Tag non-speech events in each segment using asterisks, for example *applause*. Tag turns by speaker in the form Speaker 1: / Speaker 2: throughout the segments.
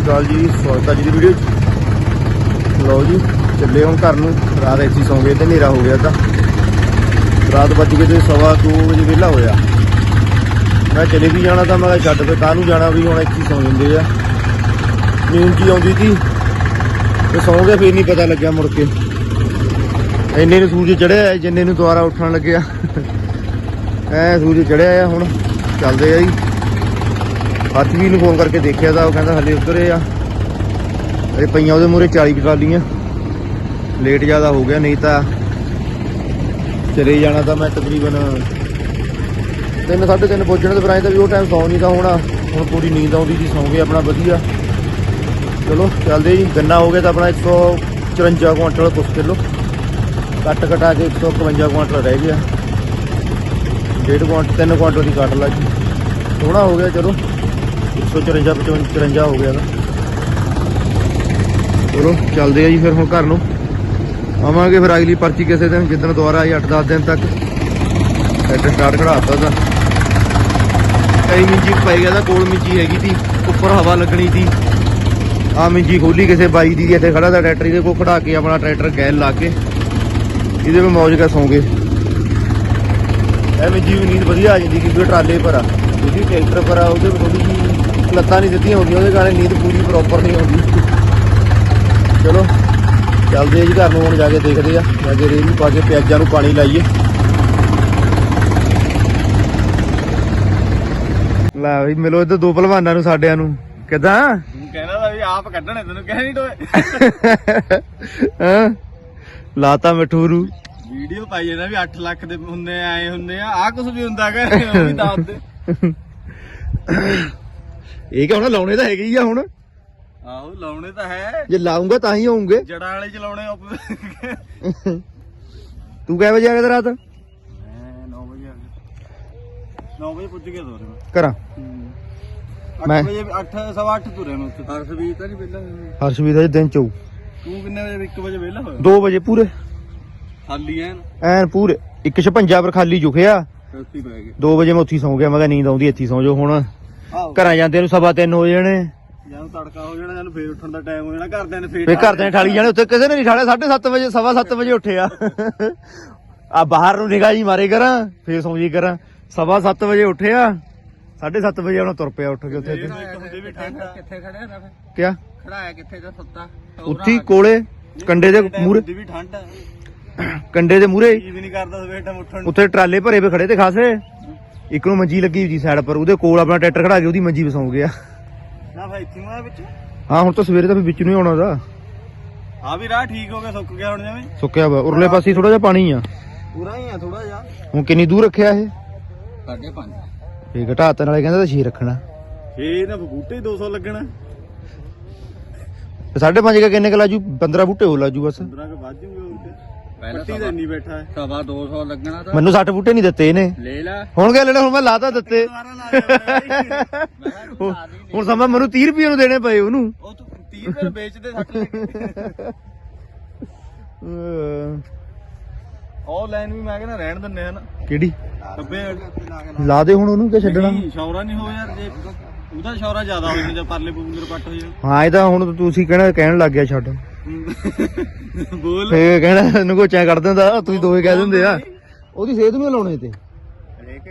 Speaker 1: ਸ਼੍ਰੀ ਅਕਾਲ ਜੀ, ਸਵਾਗਤ ਹੈ ਜੀ ਦੀ ਵੀਡੀਓ 'ਚ। ਲਓ ਜੀ, ਚੱਲੇ ਹੁਣ ਘਰ ਨੂੰ। ਰਾਤ ਐਸੀ ਸੌਂ ਗਏ ਤੇ ਹਨੇਰਾ ਹੋ ਗਿਆ ਤਾਂ ਰਾਤ ਵੱਜ ਗਏ ਤੇ ਸਵਾ ਦੋ ਵਜੇ ਵਿਹਲਾ ਹੋਇਆ। ਮੈਂ ਚਲੇ ਵੀ ਜਾਣਾ ਤਾਂ ਮੈਂ ਕਿਹਾ ਛੱਡ ਕੇ ਕਾਹਨੂੰ ਜਾਣਾ, ਵੀ ਹੁਣ ਇੱਥੇ ਸੌਂ ਜਾਂਦੇ ਆ। ਨੀਂਦ ਜੀ ਆਉਂਦੀ ਸੀ ਤੇ ਸੌਂ ਗਏ, ਫੇਰ ਨਹੀਂ ਪਤਾ ਲੱਗਿਆ ਮੁੜ ਕੇ। ਇੰਨੇ ਨੂੰ ਸੂਰਜ ਚੜਿਆ ਜਿੰਨੇ ਨੂੰ ਦੁਬਾਰਾ ਉੱਠਣ ਲੱਗਿਆ। ਐ ਸੂਰਜ ਚੜਿਆ ਆ ਹੁਣ। ਚੱਲਦੇ ਆ ਜੀ। ਹੱਥ ਵੀ ਨੂੰ ਫੋਨ ਕਰਕੇ ਦੇਖਿਆ ਤਾਂ ਉਹ ਕਹਿੰਦਾ ਹਲੇ ਉੱਧਰ ਆ। ਇਹ ਪਈਆਂ ਉਹਦੇ ਮੂਰੇ 40 ਕੁ ਟਰਾਲੀਆਂ ਲੇਟ ਜ਼ਿਆਦਾ ਹੋ ਗਿਆ, ਨਹੀਂ ਤਾਂ ਚਲੇ ਜਾਣਾ ਤਾਂ ਮੈਂ ਤਕਰੀਬਨ ਤਿੰਨ ਸਾਢੇ ਤਿੰਨ ਪਹੁੰਚਣ ਦੇ ਬਰਾਏ ਤਾਂ ਵੀ ਉਹ ਟਾਈਮ ਸੌਂ ਨਹੀਂ ਤਾਂ ਹੋਣਾ। ਹੁਣ ਪੂਰੀ ਨੀਂਦ ਆਉਂਦੀ ਜੀ ਸੌਂ ਗਏ ਆਪਣਾ ਵਧੀਆ। ਚਲੋ, ਚੱਲਦੇ ਜੀ। ਗੰਨਾ ਹੋ ਗਿਆ ਤਾਂ ਆਪਣਾ 154 ਕੁਇੰਟਲ ਕੁਛ ਕਿਲੋ ਕੱਟ ਕਟਾ ਕੇ 151 ਕੁਇੰਟਲ ਰਹਿ ਗਿਆ। ਡੇਢ ਕੁਇੰਟਲ ਤਿੰਨ ਕੁਇੰਟਲ ਦੀ ਕੱਟ ਲਾ ਜੀ ਸੋਹਣਾ ਹੋ ਗਿਆ, ਚਲੋ। 154 54 ਹੋ ਗਿਆ ਨਾ। ਚਲੋ, ਚੱਲਦੇ ਆ ਜੀ ਫਿਰ ਹੁਣ ਘਰ ਨੂੰ। ਆਵਾਂਗੇ ਫਿਰ ਅਗਲੀ ਪਰਚੀ ਕਿਸੇ ਦਿਨ, ਜਿੱਦਣ ਦੁਬਾਰਾ ਆਈ 8-10 ਦਿਨ ਤੱਕ। ਐਡਰ ਸਟਾਰਟ ਖੜਾਤਾ ਦਾ ਕਈ ਮਿੰਜੀ ਪੈ ਗਿਆ ਤਾਂ ਕੋਲ ਮਿੰਜੀ ਹੈਗੀ ਤੀ ਉੱਪਰ ਹਵਾ ਲੱਗਣੀ ਸੀ। ਆ ਮਿੰਜੀ ਖੋਲੀ ਕਿਸੇ ਬਾਈ ਦੀ, ਇੱਥੇ ਖੜਾ ਦਾ ਟਰੈਕਟਰ ਇਹਦੇ ਕੋਲ ਖੜਾ ਕੇ ਆਪਣਾ ਟਰੈਕਟਰ ਗੈਲ ਲਾ ਕੇ। ਇਹਦੇ ਵਿੱਚ ਮੌਜ ਕਰ ਸੌਂਗੇ ਐਵੇਂ ਜੀ ਵੀ ਨੀਂਦ ਵਧੀਆ ਆ ਜਾਂਦੀ, ਕਿਉਂਕਿ ਟਰਾਲੇ ਪਰ ਆ। ਜਿਹਦੀ ਟਰੈਕਟਰ ਪਰ ਆ, ਉਹਦੇ ਵਿੱਚ ਥੋੜੀ ਜਿਹੀ ਲੱਤਾਂ ਨਹੀਂ ਦਿੱਤੀਆਂ ਹੁੰਦੀਆਂ ਉਹਦੇ ਕਾਰਨ ਨੀਂਦ ਪੂਰੀ ਪ੍ਰੋਪਰ ਨਹੀਂ ਆਉਂਦੀ। ਚਲੋ ਚੱਲਦੇ ਆ ਜੀ ਘਰ ਨੂੰ ਹੁਣ ਜਾ ਕੇ ਦੇਖਦੇ ਆ। ਜਾ ਕੇ ਰੇਹ ਨੂੰ ਪਾ ਕੇ ਪਿਆਜ਼ਾਂ ਨੂੰ ਪਾਣੀ ਲਾਈਏ। ਲੈ ਵੀ ਮਿਲੋ ਇੱਧਰ ਦੋ ਭਲਵਾਨਾਂ ਨੂੰ ਸਾਡਿਆਂ ਨੂੰ। ਕਿਦਾਂ?
Speaker 2: ਤੂੰ ਕਹਿੰਦਾ ਤਾਂ ਵੀ ਆਪ ਕੱਢਣੇ ਤੈਨੂੰ ਕਹਿ ਨਹੀਂ ਟੋਏ। *laughs*
Speaker 1: ਹਾਂ। ਲਾਤਾ ਮਠੂਰੂ।
Speaker 2: ਵੀਡੀਓ ਪਾਈ ਜਾਂਦਾ ਵੀ 8 ਲੱਖ ਦੇ ਹੁੰਦੇ ਆਏ ਹੁੰਦੇ ਆ ਆ ਕੁਝ ਵੀ ਹੁੰਦਾ ਕਿ ਉਹ ਵੀ ਦੱਸ ਦੇ *laughs*
Speaker 1: ਇਹ ਕਿ ਹੁਣ ਲਾਉਣੇ ਤਾਂ ਹੈਗੇ ਹੀ ਆ ਹੁਣ।
Speaker 2: ਆਹੋ ਲਾਉਣੇ ਤਾਂ ਹੈ।
Speaker 1: ਜੇ ਲਾਉਂਗਾ ਤਾਂ ਹੀ ਹੋਊਗੇ।
Speaker 2: ਜੜਾਂ ਵਾਲੇ ਚਲਾਉਣੇ ਆ
Speaker 1: ਤੂੰ ਕਿਹ ਵਜੇ ਆ ਗਿਆ ਤੇ ਰਾਤ?
Speaker 2: 9 ਵਜੇ ਆ ਗਏ 9 ਵਜੇ ਪੁੱਜ ਗਿਆ ਦੋਰੇ ਮੈਂ।
Speaker 1: ਕਰਾਂ
Speaker 2: 8
Speaker 1: ਮੈਂ-
Speaker 2: ਵਜੇ 8 ਸਵਾ 8 ਤੁਰੇ ਮੈਂ ਉੱਥੇ। ਹਰਸ ਵੀ ਤਾਂ ਨਹੀਂ ਪਹਿਲਾਂ
Speaker 1: ਹਰਸ਼ਵੀਰ ਦਾ ਦਿਨ ਚੋਂ
Speaker 2: ਤੂੰ ਕਿੰਨੇ ਵਜੇ 1 ਵਜੇ ਵਿਹਲਾ ਹੋਇਆ?
Speaker 1: 2 ਵਜੇ ਪੂਰੇ।
Speaker 2: ਖਾਲੀ ਐਨ।
Speaker 1: ਐਨ ਪੂਰੇ। 156 ਪਰ ਖਾਲੀ ਜੁਖਿਆ
Speaker 2: ਉੱਥੇ ਪੈ ਗਏ।
Speaker 1: 2 ਵਜੇ ਮੈਂ ਉੱਥੇ ਸੌਂ ਗਿਆ। ਮੈਂ ਕਿਹਾ ਨੀਂਦ ਆਉਂਦੀ ਇੱਥੇ ਸੌਂ ਜਾਓ ਹੁਣ। ਘਰਾਂ ਜਾਂਦੇ ਨੂੰ ਸਵਾ ਤਿੰਨ ਹੋ ਜਾਣੇ।
Speaker 2: ਜਦੋਂ ਤੜਕਾ ਹੋ ਜਾਣਾ ਜਦੋਂ ਫੇਰ ਉੱਠਣ ਦਾ ਟਾਈਮ ਹੋ ਜਾਣਾ ਘਰਦਿਆਂ ਨੇ ਫੇਰ
Speaker 1: ਫੇ ਘਰ ਦੇ ਠਾਲੀ ਜਾਣੇ ਉੱਥੇ ਕਿਸੇ ਨੇ ਨਹੀਂ ਠਾਲਿਆ 7:30 ਵਜੇ ਸਵਾ 7 ਵਜੇ ਉੱਠਿਆ ਆ। ਬਾਹਰ ਨੂੰ ਨਿਗਾਹ ਜੀ ਮਾਰੇ ਕਰਾਂ ਫੇਰ ਸੌਂ ਜੀ ਕਰਾਂ। ਸਵਾ 7 ਵਜੇ ਉੱਠਿਆ 7:30 ਵਜੇ ਉਹਨਾਂ ਤੁਰ ਪਿਆ ਉੱਠ ਕੇ ਉੱਥੇ।
Speaker 3: ਕਿੱਥੇ ਖੜਿਆ ਨਾ ਫਿਰ?
Speaker 1: ਕਿਆ?
Speaker 3: ਖੜਾਇਆ ਕਿੱਥੇ ਦਾ ਸੁੱਤਾ?
Speaker 1: ਉੱਥੀ ਕੋਲੇ ਕੰਡੇ ਦੇ ਮੂਰੇ
Speaker 2: ਵੀ ਠੰਡ
Speaker 1: ਕੰਡੇ ਦੇ ਮੂਰੇ
Speaker 2: ਕੀ ਵੀ ਨਹੀਂ ਕਰਦਾ ਸਵੇਰ ਟਾਈਮ ਉੱਠਣ ਨੂੰ।
Speaker 1: ਉੱਥੇ ਟਰਾਲੇ ਭਰੇ ਵੇ ਖੜੇ ਤੇ ਖਾਸੇ। ਇੱਕ ਨੂੰ ਮੰਜੀ ਲੱਗੀ ਹੋਈ ਸੀ ਸਾਈਡ ਪਰ ਉਹਦੇ ਕੋਲ ਆਪਣਾ ਟਰੈਕਟਰ ਖੜਾ ਕੇ ਉਹਦੀ ਮੰਜੀ ਵਸਾਉ ਗਿਆ।
Speaker 2: ਨਾ ਭਾਈ ਇੱਥੇ ਨੂੰ ਆ ਵਿੱਚ?
Speaker 1: ਹਾਂ ਹੁਣ ਤਾਂ ਸਵੇਰੇ ਤਾਂ ਫਿਰ ਵਿੱਚ ਨੂੰ ਹੀ ਆਉਣਾ ਦਾ
Speaker 2: ਆ ਵੀ ਰਾਹ ਠੀਕ ਹੋ ਗਿਆ ਸੁੱਕ ਗਿਆ ਹੁਣ ਜਿਵੇਂ।
Speaker 1: ਸੁੱਕਿਆ ਵਾ। ਉਰਲੇ ਪਾਸੇ ਥੋੜਾ ਜਿਹਾ ਪਾਣੀ ਆ।
Speaker 2: ਪੂਰਾ ਹੀ ਆ ਥੋੜਾ ਜਿਹਾ।
Speaker 1: ਹੁਣ ਕਿੰਨੀ ਦੂਰ ਰੱਖਿਆ ਇਹ?
Speaker 3: ਸਾਢੇ ਪੰਜ।
Speaker 1: ਫੇ ਘਟਾਤਾ ਨਾਲੇ ਕਹਿੰਦਾ ਤਾਂ 6 ਰੱਖਣਾ।
Speaker 2: ਫੇਰ ਨਾ ਬੂਟੇ ਹੀ 200 ਲੱਗਣਾ।
Speaker 1: ਤੇ 5.5 ਕਾ ਕਿੰਨੇ ਕ ਲਾਜੂ? 15 ਬੂਟੇ ਹੋ ਲਾਜੂ ਬਸ।
Speaker 2: 15 ਕੇ ਤੇ
Speaker 3: ਪਹਿਲਾਂ
Speaker 2: ਪੱਟੀ ਤਾਂ ਨਹੀਂ ਬੈਠਾ ਹੈ।
Speaker 3: ਸਵਾ 200 ਲੱਗਣਾ ਤਾਂ।
Speaker 1: ਮੈਨੂੰ 60 ਬੂਟੇ ਨਹੀਂ ਦਿੱਤੇ ਇਹਨੇ।
Speaker 3: ਲੈ ਲੈ।
Speaker 1: ਹੁਣ ਕਿਆ ਲੈਣਾ ਹੁਣ ਮੈਂ ਲਾਤਾ ਦਿੱਤੇ।
Speaker 2: ਦੁਬਾਰਾ ਲਾ ਦੇ *laughs*
Speaker 1: ਹੁਣ- ਹੁਣ ਸਮਾਂ ਮੈਨੂੰ 30 ਰੁਪਏ ਨੂੰ ਦੇਣੇ ਪਏ ਉਹਨੂੰ।
Speaker 2: ਉਹ ਤੂੰ 30 ਰੁਪਏ ਨੂੰ ਵੇਚਦੇ ਸੱਟ ਲੈ
Speaker 1: ਅਹ,
Speaker 2: ਉਹ ਲਾਈਨ ਵੀ ਮੈਂ ਕਹਿੰਦਾ ਰਹਿਣ ਦਿੰਨੇ ਹਨ
Speaker 1: ਕਿਹੜੀ?
Speaker 2: ਖੱਬੇ
Speaker 1: ਲਾ ਦੇ ਹੁਣ ਉਹਨੂੰ ਕਿ ਛੱਡਣਾ?
Speaker 2: ਨਹੀਂ, ਸ਼ੌਰਾ ਨਹੀਂ ਹੋ ਯਾਰ ਜੇ। ਉਹਦਾ ਸ਼ੌਰਾ ਜ਼ਿਆਦਾ ਹੋ ਜਾਂਦਾ ਪਰਲੇ ਪੂੰਗਰ ਪੱਟ ਹੋ ਜਾਣ
Speaker 1: ਹਾਂ ਇਹ ਤਾਂ ਹੁਣ ਤੁਸੀਂ ਕਹਿਣਾ ਕਹਿਣ ਲੱਗ ਗਿਆ ਛੱਡ।
Speaker 2: ਬੋਲ।
Speaker 1: ਫੇ ਕਹਿਣਾ ਨਗੋਚਾ ਕੱਢ ਦਿੰਦਾ ਤੁਸੀਂ ਦੋਵੇਂ ਕਹਿ ਦਿੰਦੇ ਆ। ਉਹਦੀ ਸਿਹਤ ਨੂੰ ਲਾਉਣੇ ਤੇ।
Speaker 3: ਹਰੇਕ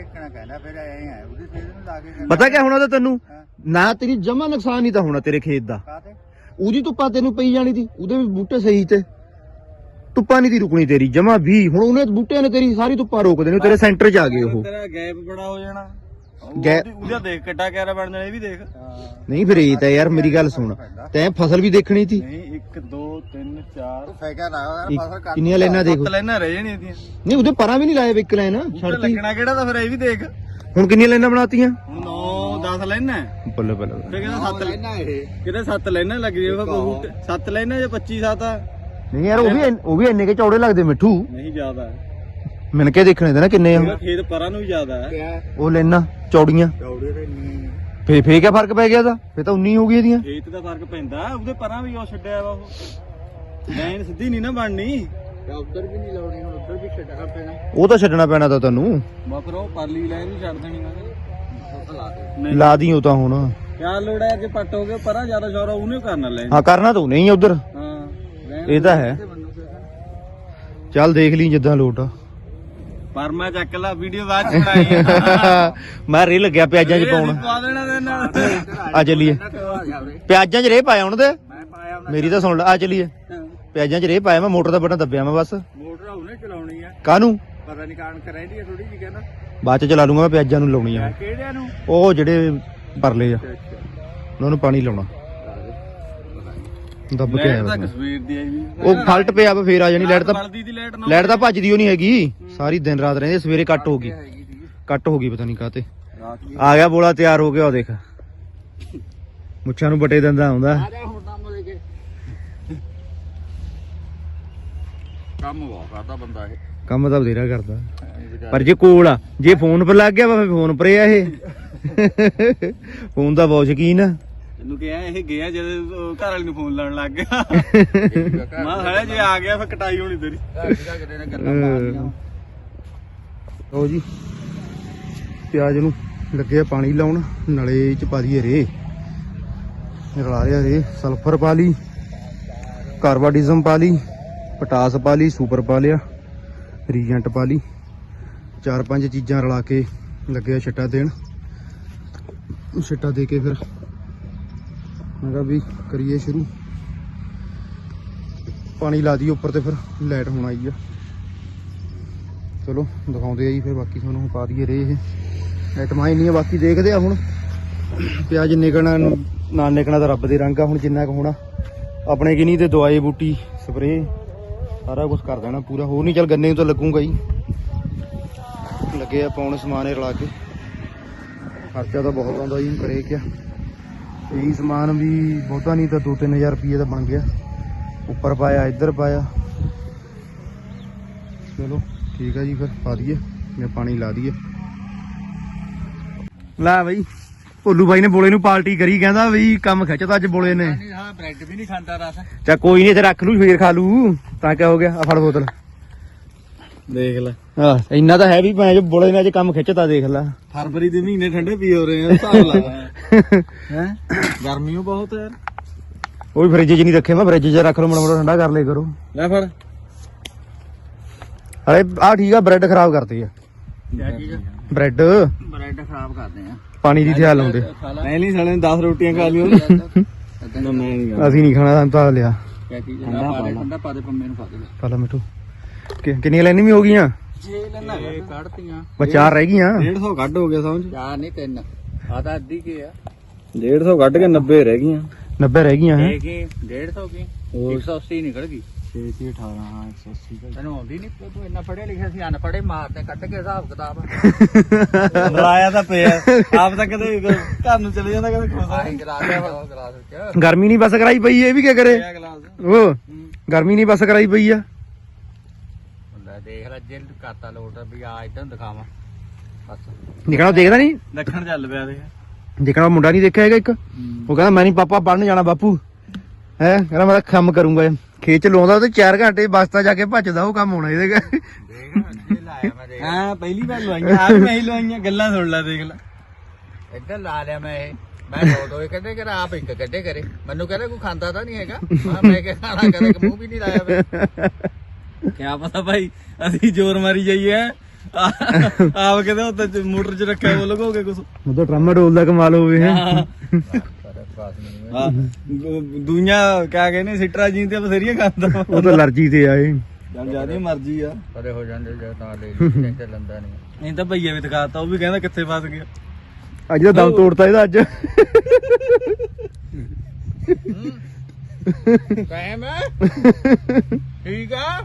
Speaker 3: ਫਿਰ ਐ ਉਹਦੀ ਨੂੰ ਲਾ ਕੇ
Speaker 1: ਪਤਾ ਕਿਆ ਹੋਣਾ ਤਾਂ ਤੈਨੂੰ? ਨਾ ਤੇਰੀ ਜਮਾ ਨੁਕਸਾਨ ਨਹੀਂ ਤਾਂ ਹੋਣਾ ਤੇਰੇ ਖੇਤ ਦਾ।
Speaker 3: ਕਾਤੇ
Speaker 1: ਉਹਦੀ ਧੁੱਪਾ ਤੈਨੂੰ ਪਈ ਜਾਣੀ ਸੀ ਉਹਦੇ ਵੀ ਬੂਟੇ ਸਹੀ ਤੇ। ਧੁੱਪਾ ਨਹੀਂ ਦੀ ਰੁਕਣੀ ਤੇਰੀ ਜਮਾ ਵੀ। ਹੁਣ ਉਹਨੇ ਬੂਟਿਆਂ ਨੇ ਤੇਰੀ ਸਾਰੀ ਧੁੱਪਾਂ ਰੋਕ ਦੇਣੀ ਤੇਰੇ ਸੈਂਟਰ 'ਚ ਆ ਗਏ ਉਹ।
Speaker 2: ਤੇਰਾ ਗੈਪ ਬੜਾ ਹੋ ਜਾਣਾ।
Speaker 1: ਗੈ-
Speaker 2: ਉਹਦੀ- ਉਹਦਾ ਦੇਖ ਕਿੱਡਾ ਕੈਰਾ ਬਣ ਜਾਣਾ ਇਹ ਵੀ ਦੇਖ।
Speaker 1: ਨਹੀਂ ਫਿਰ ਇਹ ਤਾਂ ਯਾਰ ਮੇਰੀ ਗੱਲ ਸੁਣ। ਤੈਂ ਫਸਲ ਵੀ ਦੇਖਣੀ ਸੀ।
Speaker 2: ਨਹੀਂ 1 2 3 4
Speaker 3: ਫੈਕਾ ਲਾ
Speaker 1: ਇੱਕ- ਕਿੰਨੀਆਂ ਲੈਣਾ ਦੇਖ।
Speaker 2: ਸੱਤ ਲਾਈਨਾਂ ਰਹਿ ਜਾਣੀਆਂ ਇਹਦੀਆਂ।
Speaker 1: ਨਹੀਂ ਉਹਦੇ ਪਰਾਂ ਵੀ ਨਹੀਂ ਲਾਏ ਵਿਕ ਲੈਣ
Speaker 2: ਬੂਟਾ
Speaker 1: ਛੜਤੀ
Speaker 2: ਲੱਗਣਾ ਕਿਹੜਾ ਤਾਂ ਫਿਰ ਇਹ ਵੀ ਦੇਖ।
Speaker 1: ਹੁਣ ਕਿੰਨੀਆਂ ਲੈਣਾ ਬਣਾਤੀਆਂ?
Speaker 2: ਹੁਣ 9 10 ਲਾਈਨਾਂ
Speaker 1: ਬੱਲੇ ਬੱਲੇ।
Speaker 2: ਫੇ ਕਹਿੰਦਾ 7
Speaker 3: ਲੈਣਾ ਇਹ।
Speaker 2: ਕਿਤੇ 7 ਲਾਈਨਾਂ ਲੱਗ ਜੇ ਬੂਟੇ 7 ਲਾਈਨਾਂ ਜੇ 25 7 ਆ?
Speaker 1: ਨਹੀਂ ਯਾਰ ਉਹ ਵੀ ਇੰਨ- ਉਹ ਵੀ ਇੰਨੇ ਕੇ ਚੌੜੇ ਲੱਗਦੇ ਮਿੱਠੂ।
Speaker 2: ਨਹੀਂ ਜ਼ਿਆਦਾ।
Speaker 1: ਮਿਣ ਕੇ ਦੇਖਣੇ ਤੇ ਨਾ ਕਿੰਨੇ ਆ।
Speaker 2: ਖੇਤ ਪਰਾਂ ਨੂੰ ਵੀ ਜ਼ਿਆਦਾ ਹੈ।
Speaker 3: ਕਿਆ?
Speaker 1: ਉਹ ਲੈਣਾ ਚੌੜੀਆਂ।
Speaker 3: ਚੌੜੇ ਤੇ ਨਹੀਂ
Speaker 1: ਫੇ ਫੇ ਕਿਆ ਫ਼ਰਕ ਪੈ ਗਿਆ ਦਾ ਫੇ ਤਾਂ 19 ਹੋ ਗਈ ਇਹਦੀਆਂ।
Speaker 2: ਖੇਤ ਦਾ ਫ਼ਰਕ ਪੈਂਦਾ ਉਹਦੇ ਪਰਾਂ ਵੀ ਉਹ ਛੱਡਿਆ ਵਾ ਉਹ। ਲਾਈਨ ਸਿੱਧੀ ਨਹੀਂ ਨਾ ਬਣਨੀ।
Speaker 3: ਤੇ ਉਧਰ ਵੀ ਨਹੀਂ ਲਾਉਣੀ ਹੁਣ ਉਧਰ ਵੀ ਛੱਡਣਾ ਪੈਣਾ।
Speaker 1: ਉਹ ਤਾਂ ਛੱਡਣਾ ਪੈਣਾ ਤਾਂ ਤੈਨੂੰ।
Speaker 2: ਬਾ ਫਿਰ ਉਹ ਪਰਲੀ ਲਾਈਨ ਨੂੰ ਛੱਡ ਦੇਣੀ
Speaker 3: ਉਹ ਤਾਂ ਲਾ ਦੇ
Speaker 2: ਨਹੀਂ।
Speaker 1: ਲਾ ਦੀ ਉਹ ਤਾਂ ਹੁਣ।
Speaker 2: ਕਿਆ ਲੋੜ ਹੈ ਜੇ ਪੱਟ ਹੋ ਗਏ ਪਰਾਂ ਜ਼ਿਆਦਾ ਸ਼ੌਰ ਉਹਨੇ ਕਰਨਾ ਲੈ।
Speaker 1: ਹਾਂ ਕਰਨਾ ਤੂੰ ਨਹੀਂ ਉਧਰ।
Speaker 2: ਹਾਂ
Speaker 1: ਇਹ ਤਾਂ ਹੈ। ਚੱਲ ਦੇਖ ਲਈ ਜਿੱਦਾਂ ਲੋਟ ਆ।
Speaker 2: ਪਰ ਮੈਂ ਚੱਕ ਲਾ ਵੀਡੀਓ ਬਾਅਦ ਚ ਬਣਾਈ *laughs*
Speaker 1: ਮੈਂ ਰੇ ਲੱਗਿਆ ਪਿਆਜ਼ਾਂ 'ਚ ਪਾਉਣ।
Speaker 2: ਪਾ ਦੇਣਾ ਦੇ ਨਾਲ
Speaker 1: ਆ ਚੱਲੀਏ। ਪਿਆਜ਼ਾਂ 'ਚ ਰੇ ਪਾਇਆ ਹੁਣ ਤੇ?
Speaker 3: ਮੈਂ ਪਾਇਆ
Speaker 1: ਮੇਰੀ ਤਾਂ ਸੁਣ ਲੈ ਆ ਚੱਲੀਏ। ਪਿਆਜ਼ਾਂ 'ਚ ਰੇ ਪਾਇਆ ਮੈਂ ਮੋਟਰ ਦਾ ਬਟਨ ਦੱਬਿਆ ਮੈਂ ਬਸ।
Speaker 2: ਮੋਟਰ ਉਹਨੇ ਚਲਾਉਣੀ ਆ।
Speaker 1: ਕਾਹਨੂੰ?
Speaker 2: ਪਤਾ ਨਹੀਂ ਕਾਣ ਕਰੈਂਦੀ ਆ ਥੋੜੀ ਜੀ ਕਹਿੰਦਾ।
Speaker 1: ਬਾਅਦ 'ਚ ਚਲਾ ਲੂੰਗਾ ਮੈਂ ਪਿਆਜ਼ਾਂ ਨੂੰ ਲਾਉਣੀ ਆ
Speaker 2: ਕਿਹੜਿਆਂ ਨੂੰ?
Speaker 1: ਉਹ ਜਿਹੜੇ ਪਰਲੇ ਆ। ਉਹਨਾਂ ਨੂੰ ਪਾਣੀ ਲਾਉਣਾ। ਦੱਬ ਕੇ ਆਇਆ
Speaker 2: ਤਾਂ
Speaker 1: ਮੈਂ।
Speaker 2: ਕਸ਼ਮੀਰ ਦੀ ਆਈ ਵੀ
Speaker 1: ਉਹ ਫਲਟ ਪਿਆ ਵਾ ਫੇਰ ਆ ਜਾਣੀ ਲਾਈਟ ਤਾਂ
Speaker 2: ਬਲਦੀ ਦੀ ਲੈਟ ਨਾ
Speaker 1: ਲਾਈਟ ਤਾਂ ਭੱਜਦੀ ਉਹ ਨਹੀਂ ਹੈਗੀ। ਸਾਰੀ ਦਿਨ ਰਾਤ ਰਹਿੰਦੇ ਸਵੇਰੇ ਕੱਟ ਹੋ ਗਈ। ਕੱਟ ਹੋ ਗਈ ਪਤਾ ਨਹੀਂ ਕਾਤੇ
Speaker 2: ਰਾਤ
Speaker 1: ਆ ਗਿਆ ਬੋਲਾ ਤਿਆਰ ਹੋ ਗਿਆ ਉਹ ਦੇਖ। ਮੁੱਛਾਂ ਨੂੰ ਬਟੇ ਦਿੰਦਾ ਆਉਂਦਾ।
Speaker 3: ਆ ਜਾ ਹੁਣ ਕੰਮ ਲੈ ਕੇ।
Speaker 2: ਕੰਮ ਬਹੁਤ ਕਰਦਾ ਬੰਦਾ ਇਹ।
Speaker 1: ਕੰਮ ਤਾਂ ਬਥੇਰਾ ਕਰਦਾ। ਪਰ ਜੇ ਕੋਲ ਆ ਜੇ ਫੋਨ ਪਰ ਲੱਗ ਗਿਆ ਵਾ ਫਿਰ ਫੋਨ ਪਰੇ ਆ ਇਹ। ਫੋਨ ਦਾ ਬਹੁਤ ਸ਼ਕੀਨ ਆ।
Speaker 2: ਤੈਨੂੰ ਕਿਹਾ ਇਹ ਗਿਆ ਜਦ ਉਹ ਘਰ ਵਾਲੀ ਨੂੰ ਫੋਨ ਲਾਉਣ ਲੱਗ ਗਿਆ। ਮੈਂ ਹਲੇ ਜੇ ਆ ਗਿਆ ਫਿਰ ਕਟਾਈ ਹੋਣੀ ਤੇਰੀ।
Speaker 3: ਘਰ ਦੀ ਤਾਂ ਕਿਤੇ ਨੇ ਗੱਲਾਂ ਮਾਰਨੀਆਂ
Speaker 1: ਲਓ ਜੀ ਪਿਆਜ਼ ਨੂੰ ਲੱਗੇ ਪਾਣੀ ਲਾਉਣ ਨਲੇ ਚ ਪਾ ਦਈਏ ਰੇ। ਰਲਾ ਰਿਆ ਰੇ ਸਲਫਰ ਪਾ ਲਈ ਕਾਰਬਾਡਿਜ਼ਮ ਪਾ ਲਈ ਪਟਾਸ ਪਾ ਲਈ ਸੁਪਰ ਪਾ ਲਿਆ ਰੀਜੈਂਟ ਪਾ ਲਈ। ਚਾਰ ਪੰਜ ਚੀਜ਼ਾਂ ਰਲਾ ਕੇ ਲੱਗੇ ਆ ਛਿੱਟਾ ਦੇਣ। ਛਿੱਟਾ ਦੇ ਕੇ ਫਿਰ ਮੈਂ ਕਿਹਾ ਵੀ ਕਰੀਏ ਸ਼ੁਰੂ। ਪਾਣੀ ਲਾ ਦਈਏ ਉੱਪਰ ਤੇ ਫਿਰ ਲਾਈਟ ਹੁਣ ਆਈ ਆ। ਚਲੋ, ਦਿਖਾਉਂਦੇ ਆ ਜੀ ਫਿਰ ਬਾਕੀ ਤੁਹਾਨੂੰ ਪਾ ਦਈਏ ਰੇ ਇਹ। ਆਈਟਮਾਂ ਇੰਨੀਆਂ ਬਾਕੀ ਦੇਖਦੇ ਆ ਹੁਣ। ਪਿਆਜ਼ ਨਿਕਲਣਾ, ਨੂੰ ਨਾ ਨਿਕਲਣਾ ਤਾਂ ਰੱਬ ਦੇ ਰੰਗ ਆ ਹੁਣ ਜਿੰਨਾ ਕੁ ਹੋਣਾ। ਆਪਣੇ ਕਿ ਨਹੀਂ ਤੇ ਦਵਾਈ ਬੂਟੀ ਸਪਰੇ ਸਾਰਾ ਕੁਝ ਕਰ ਦੇਣਾ ਪੂਰਾ। ਹੋਰ ਨਹੀਂ ਚੱਲ ਗੰਨੇ ਨੂੰ ਤਾਂ ਲੱਗੂਗਾ ਹੀ ਲੱਗੇ ਆ ਪਾਉਣ ਸਮਾਨ ਇਹ ਰਲਾ ਕੇ। ਖਰਚਾ ਤਾਂ ਬਹੁਤ ਆਉਂਦਾ ਜੀ ਕਰੇ ਕਿਆ ਇਹੀ ਸਮਾਨ ਵੀ ਬਹੁਤਾ ਨਹੀਂ ਤਾਂ 2-3000 ਰੁਪਏ ਦਾ ਬਣ ਗਿਆ। ਉੱਪਰ ਪਾਇਆ ਇੱਧਰ ਪਾਇਆ। ਚਲੋ ਠੀਕ ਆ ਜੀ ਫਿਰ ਪਾ ਦਈਏ। ਮੈਂ ਪਾਣੀ ਲਾ ਦਈਏ। ਲੈ ਬਈ ਭੋਲੂ ਬਾਈ ਨੇ ਬੋਲੇ ਨੂੰ ਪਾਰਟੀ ਕਰੀ ਕਹਿੰਦਾ ਵੀ ਕੰਮ ਖਿੱਚਦਾ ਅੱਜ ਬੋਲੇ ਨੇ।
Speaker 3: ਹਾਂ ਬ੍ਰੈਡ ਵੀ ਨਹੀਂ ਖਾਂਦਾ ਰਸ
Speaker 1: ਚਾ ਕੋਈ ਨਹੀਂ ਇੱਥੇ ਰੱਖ ਲੂ ਫੇਰ ਖਾ ਲੂ ਤਾਂ ਕਿਆ ਹੋ ਗਿਆ? ਆ ਫੜ ਬੋਤਲ।
Speaker 2: ਦੇਖ ਲੈ।
Speaker 1: ਆ ਇੰਨਾ ਤਾਂ ਹੈ ਵੀ ਭਾਂ ਜੋ ਬੋਲੇ ਨੇ ਅੱਜ ਕੰਮ ਖਿੱਚਦਾ ਦੇਖ ਲੈ।
Speaker 2: ਫਰਵਰੀ ਦੇ ਮਹੀਨੇ ਠੰਡੇ ਪੀ ਹੋ ਰਹੇ ਆ ਹਿਸਾਬ ਲਾ *laughs* ਹੈ? ਗਰਮੀਓ ਬਹੁਤ ਯਾਰ।
Speaker 1: ਉਹ ਵੀ ਫ੍ਰਿਜ 'ਚ ਨਹੀਂ ਰੱਖੇ ਮੈਂ ਫ੍ਰਿਜ 'ਚ ਰੱਖ ਲਓ ਮਾੜਾ ਮਾੜਾ ਠੰਡਾ ਕਰ ਲੈ ਕਰੋ।
Speaker 2: ਲੈ ਫੜ।
Speaker 1: ਅਰੇ ਆ ਠੀਕ ਆ ਬ੍ਰੈਡ ਖਰਾਬ ਕਰਦੀ ਆ। ਬ੍ਰੈਡ
Speaker 3: ਬ੍ਰੈਡ ਖਰਾਬ ਕਰਦੇ ਆ।
Speaker 1: ਪਾਣੀ ਦੀ ਥਿਆ ਲਾਉਂਦੇ
Speaker 2: ਮੈਂ ਨਹੀਂ ਸਾਲੇ 10 ਰੋਟੀਆਂ ਖਾ ਲਿਓ *laughs* ਨਾ ਮੈਂ ਨਹੀਂ ਖਾਣਾ।
Speaker 1: ਅਸੀਂ ਨਹੀਂ ਖਾਣਾ ਸਾਨੂੰ ਤਾਂ ਲਿਆ।
Speaker 3: ਠੰਡਾ ਪਾ ਦੇ ਠੰਡਾ ਪਾ ਦੇ ਪੰਮੇ ਨੂੰ ਪਾ ਦੇ।
Speaker 1: ਪਾ ਲਾ ਮਿੱਠੂ। ਕਿ- ਕਿੰਨੀਆਂ ਲੈਣੀ ਵੀ ਹੋ ਗਈਆਂ?
Speaker 3: ਛੇ ਲੈਣਾ ਇਹ ਕੱਢਤੀਆਂ।
Speaker 1: ਬਸ ਚਾਰ ਰਹਿ ਗਈਆਂ।
Speaker 2: 150 ਕੱਢ ਹੋ ਗਿਆ ਸਮਝ।
Speaker 3: ਚਾਰ ਨਹੀਂ ਤਿੰਨ। ਆ ਤਾਂ ਅੱਧੀ ਕੀ ਆ?
Speaker 2: 150 ਕੱਢ ਕੇ 90 ਰਹਿ ਗਈਆਂ।
Speaker 1: 90 ਰਹਿ ਗਈਆਂ ਹੈ?
Speaker 3: ਇਹ ਕੀ? 150 ਕੀ? 180 ਨਿਕਲ ਗਈ।
Speaker 2: 6 18 ਹਾਂ 180
Speaker 3: ਤੈਨੂੰ ਆਉਂਦੀ ਨਹੀਂ? ਤੂੰ ਇੰਨਾ ਪੜ੍ਹਿਆ ਲਿਖਿਆ ਸੀ ਅਨਪੜ੍ਹੇ ਮਾਰਦੇ ਕੱਢ ਕੇ ਹਿਸਾਬ ਕਿਤਾਬ।
Speaker 2: ਡਰਾਇਆ ਤਾਂ ਪਿਆ। ਆਪ ਤਾਂ ਕਦੇ ਘਰ ਨੂੰ ਚਲੇ ਜਾਂਦਾ ਕਦੇ ਖੁਸ਼
Speaker 3: ਆਹੀ ਗਲਾਸ ਵਿੱਚ
Speaker 1: ਗਰਮੀ ਨਹੀਂ ਬਸ ਕਰਾਈ ਪਈ ਇਹ ਵੀ ਕੀ ਕਰੇ?
Speaker 2: ਆ ਗਲਾਸ।
Speaker 1: ਉਹ ਗਰਮੀ ਨਹੀਂ ਬਸ ਕਰਾਈ ਪਈ ਆ।
Speaker 3: ਦੇਖ ਲੈ ਜੇ ਕਰਤਾ ਲੋਟ ਵੀ ਆ ਇਦਾਂ ਦਿਖਾਵਾਂ। ਬਸ।
Speaker 1: ਨਿਕਣਾ ਦੇਖਦਾ ਨਹੀਂ?
Speaker 2: ਦੱਖਣ ਚੱਲ ਪਿਆ ਦੇਖ।
Speaker 1: ਦੇਖਣਾ ਮੁੰਡਾ ਨਹੀਂ ਦੇਖਿਆ ਹੈਗਾ ਇੱਕ? ਉਹ ਕਹਿੰਦਾ ਮੈਂ ਨਹੀਂ ਪਾਪਾ ਪੜਨ ਜਾਣਾ ਬਾਪੂ। ਹੈ? ਕਹਿੰਦਾ ਮੈਂ ਤਾਂ ਕੰਮ ਕਰੂੰਗਾ। ਖੇਤ ਚ ਲਾਉਂਦਾ ਤੇ 4 ਘੰਟੇ ਬਸਤਾ ਜਾ ਕੇ ਭੱਜਦਾ ਉਹ ਕੰਮ ਹੋਣਾ ਇਹਦੇ ਕੋਲ।
Speaker 3: ਦੇਖ ਇਹ ਲਾਇਆ ਮੈਂ ਦੇਖ।
Speaker 2: ਹਾਂ ਪਹਿਲੀ ਵਾਰ ਲਵਾਈਆਂ ਆ ਵੀ ਮੈਂ ਹੀ ਲਵਾਈਆਂ ਗੱਲਾਂ ਸੁਣ ਲੈ ਦੇਖ ਲੈ।
Speaker 3: ਇੱਧਰ ਲਾ ਲਿਆ ਮੈਂ ਇਹ। ਮੈਂ ਦੋ ਦੋ ਇਹ ਕਹਿੰਦੇ ਕਿ ਆਪ ਇੱਕ ਕੱਢੇ ਕਰੇ ਮੈਨੂੰ ਕਹਿੰਦਾ ਕੋਈ ਖਾਂਦਾ ਤਾਂ ਨਹੀਂ ਹੈਗਾ। ਮੈਂ ਕਿਹਾ ਖਾਣਾ ਕਦੇ ਕਿ ਮੂੰਹ ਵੀ ਨਹੀਂ ਲਾਇਆ ਮੈਂ
Speaker 2: ਕਿਆ ਪਤਾ ਭਾਈ ਅਸੀਂ ਜ਼ੋਰ ਮਾਰੀ ਜਾਈਏ। ਆਪ ਕਿਤੇ ਉੱਤੇ ਮੋਟਰ 'ਚ ਰੱਖਿਆ ਉਹ ਲਗੋਗੇ ਕੁਛ।
Speaker 1: ਉਹ ਤਾਂ ਟਰਮ ਡੋਲ ਦਾ ਕਮਾਲ ਹੋਵੇ ਹੈ।
Speaker 2: ਹਾਂ ਦੁਨੀਆ ਕਿਆ ਕਹਿੰਦੇ ਸਿਟਰਾ ਜੀ ਤੇ ਬਥੇਰੀਆਂ ਖਾਂਦਾ।
Speaker 1: ਉਹ ਤਾਂ ਅਲਰਜੀ ਤੇ ਆਏ
Speaker 2: ਜਿਆਦੀ ਮਰਜ਼ੀ ਆ।
Speaker 3: ਪਰੇ ਹੋ ਜਾਂਦੇ ਜੇ ਤਾਂ ਲੈ ਲਈ ਲੰਦਾ ਨਹੀਂ।
Speaker 2: ਨਹੀਂ ਤਾਂ ਭਈਏ ਵੀ ਦਿਖਾਤਾ ਉਹ ਵੀ ਕਹਿੰਦਾ ਕਿੱਥੇ ਫਸ ਗਿਆ।
Speaker 1: ਅੱਜ ਦਾ ਦਮ ਤੋੜਤਾ ਇਹਦਾ ਅੱਜ।
Speaker 3: ਕਾਇਮ ਹੈ? ਠੀਕ ਆ?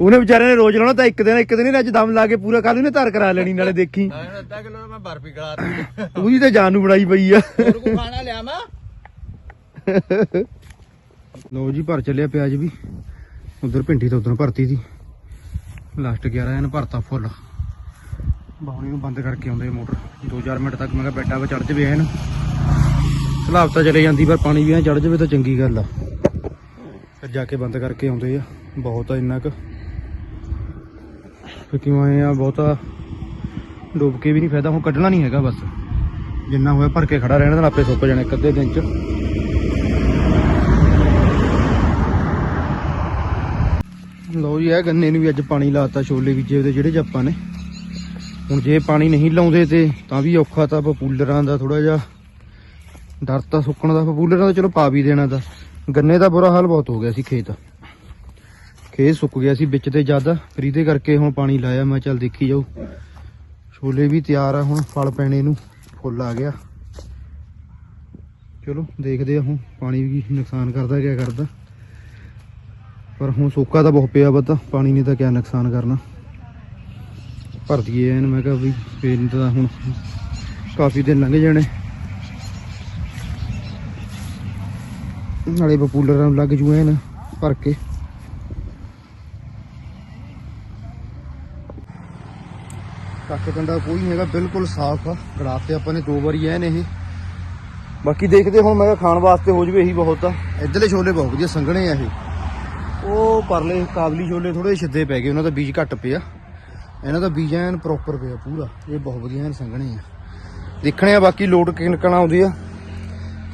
Speaker 1: ਉਹਨੇ ਵਿਚਾਰੇ ਨੇ ਰੋਜ਼ ਲਾਉਣਾ ਤਾਂ ਇੱਕ ਦਿਨ ਇੱਕ ਦਿਨ ਹੀ ਅੱਜ ਦਮ ਲਾ ਕੇ ਪੂਰਾ ਕੱਲ ਉਹਨੇ ਧਾਰ ਕਰਾ ਲੈਣੀ ਨਾਲੇ ਦੇਖੀ।
Speaker 3: ਮੈਂ ਅੱਧਾ ਕਿਲੋ ਮੈਂ ਬਰਫੀ ਖਲਾਤੀ
Speaker 1: ਉਹਦੀ ਤਾਂ ਜਾਨ ਨੂੰ ਬਣਾਈ ਪਈ ਆ।
Speaker 3: ਹੋਰ ਕੋ ਖਾਣਾ ਲਿਆ ਮੈਂ
Speaker 1: ਲਓ ਜੀ ਭਰ ਚੱਲਿਆ ਪਿਆਜ਼ ਵੀ। ਉਧਰ ਭਿੰਡੀ ਤਾਂ ਉਧਰ ਭਰਤੀ ਸੀ। ਲਾਸਟ 11 ਇਹਨ ਭਰਤਾ ਫੁੱਲ। ਬਾਹਣੀ ਨੂੰ ਬੰਦ ਕਰਕੇ ਆਉਂਦੇ ਮੋਟਰ। 2-4 ਮਿੰਟ ਤੱਕ ਮੈਂ ਕਿਹਾ ਬੈਟਾ ਵਾ ਚੜ ਜਵੇ ਐਨ। ਸਲਾਬ ਤਾਂ ਚਲੇ ਜਾਂਦੀ ਪਰ ਪਾਣੀ ਵੀ ਐ ਚੜ ਜਵੇ ਤਾਂ ਚੰਗੀ ਗੱਲ ਆ। ਫਿਰ ਜਾ ਕੇ ਬੰਦ ਕਰਕੇ ਆਉਂਦੇ ਆ, ਬਹੁਤ ਆ ਇੰਨਾ ਕੁ। ਕਿਉਂ ਆਏ ਆ, ਬਹੁਤਾ ਡੁੱਬ ਕੇ ਵੀ ਨਹੀਂ ਫਾਇਦਾ, ਹੁਣ ਕੱਢਣਾ ਨਹੀਂ ਹੈਗਾ ਬਸ। ਜਿੰਨਾ ਹੋਇਆ ਭਰ ਕੇ ਖੜਾ ਰਹਿਣਾ ਤਾਂ ਆਪੇ ਸੁੱਕ ਜਾਣਾ ਇੱਕ ਅੱਧੇ ਦਿਨ ਚ। ਲਓ ਜੀ, ਇਹ ਗੰਨੇ ਨੂੰ ਵੀ ਅੱਜ ਪਾਣੀ ਲਾਤਾ, ਛੋਲੇ ਬੀਜੇ ਉਹਦੇ ਜਿਹੜੇ ਜੱਪਾਂ ਨੇ। ਹੁਣ ਜੇ ਪਾਣੀ ਨਹੀਂ ਲਾਉਂਦੇ ਤੇ ਤਾਂ ਵੀ ਔਖਾ ਤਾਂ ਪਪੂਲਰਾਂ ਦਾ ਥੋੜਾ ਜਿਹਾ ਡਰ ਤਾਂ ਸੁੱਕਣ ਦਾ, ਪਪੂਲਰਾਂ ਦਾ ਚਲੋ ਪਾ ਵੀ ਦੇਣਾ ਤਾਂ ਗੰਨੇ ਦਾ ਬੁਰਾ ਹਾਲ ਬਹੁਤ ਹੋ ਗਿਆ ਸੀ ਖੇਤ। ਖੇਤ ਸੁੱਕ ਗਿਆ ਸੀ ਵਿੱਚ ਤੇ ਜ਼ਿਆਦਾ ਫਿਰ ਇਹਦੇ ਕਰਕੇ ਹੁਣ ਪਾਣੀ ਲਾਇਆ, ਮੈਂ ਚੱਲ ਦੇਖੀ ਜਾਊ। ਛੋਲੇ ਵੀ ਤਿਆਰ ਆ ਹੁਣ, ਫਲ ਪੈਣੇ ਨੂੰ, ਫੁੱਲ ਆ ਗਿਆ। ਚਲੋ ਦੇਖਦੇ ਆ ਹੁਣ, ਪਾਣੀ ਵੀ ਨੁਕਸਾਨ ਕਰਦਾ ਕਿਆ ਕਰਦਾ। ਪਰ ਹੁਣ ਸੋਕਾ ਤਾਂ ਬਹੁਤ ਪਿਆ ਪਤਾ ਪਾਣੀ ਨੇ ਤਾਂ ਕਿਆ ਨੁਕਸਾਨ ਕਰਨਾ। ਭਰ ਦਈਏ ਐਨ, ਮੈਂ ਕਿਹਾ ਵੀ ਫੇਰ ਤਾਂ ਹੁਣ ਕਾਫੀ ਦਿਨ ਲੰਘ ਜਾਣੇ। ਨਾਲੇ ਪਪੂਲਰਾਂ ਨੂੰ ਲੱਗ ਜੂ ਐਨ, ਭਰ ਕੇ। ਕੱਖ ਕੰਡਾ ਕੋਈ ਨਹੀਂ ਹੈਗਾ, ਬਿਲਕੁਲ ਸਾਫ਼ ਆ। ਗੜਾ ਤੇ ਆਪਾਂ ਨੇ ਦੋ ਵਾਰੀ ਐਨ ਇਹ। ਬਾਕੀ ਦੇਖਦੇ ਹੁਣ, ਮੈਂ ਕਿਹਾ ਖਾਣ ਵਾਸਤੇ ਹੋ ਜਵੇ ਇਹੀ ਬਹੁਤ ਆ। ਇਧਰਲੇ ਛੋਲੇ ਬਹੁਤ ਵਧੀਆ ਸੰਘਣੇ ਆ ਇਹ। ਉਹ ਪਰਲੇ ਕਾਬਲੀ ਛੋਲੇ ਥੋੜੇ ਛਿੱਦੇ ਪੈ ਗਏ, ਉਹਨਾਂ ਦਾ ਬੀਜ ਘੱਟ ਪਿਆ। ਇਹਨਾਂ ਦਾ ਬੀਜ ਐਨ ਪ੍ਰੋਪਰ ਪਿਆ ਪੂਰਾ। ਇਹ ਬਹੁਤ ਵਧੀਆ ਐਨ ਸੰਘਣੇ ਆ। ਦੇਖਣੇ ਆ ਬਾਕੀ ਲੋਡ ਕਿਨਕਣਾ ਆਉਂਦੀ ਆ।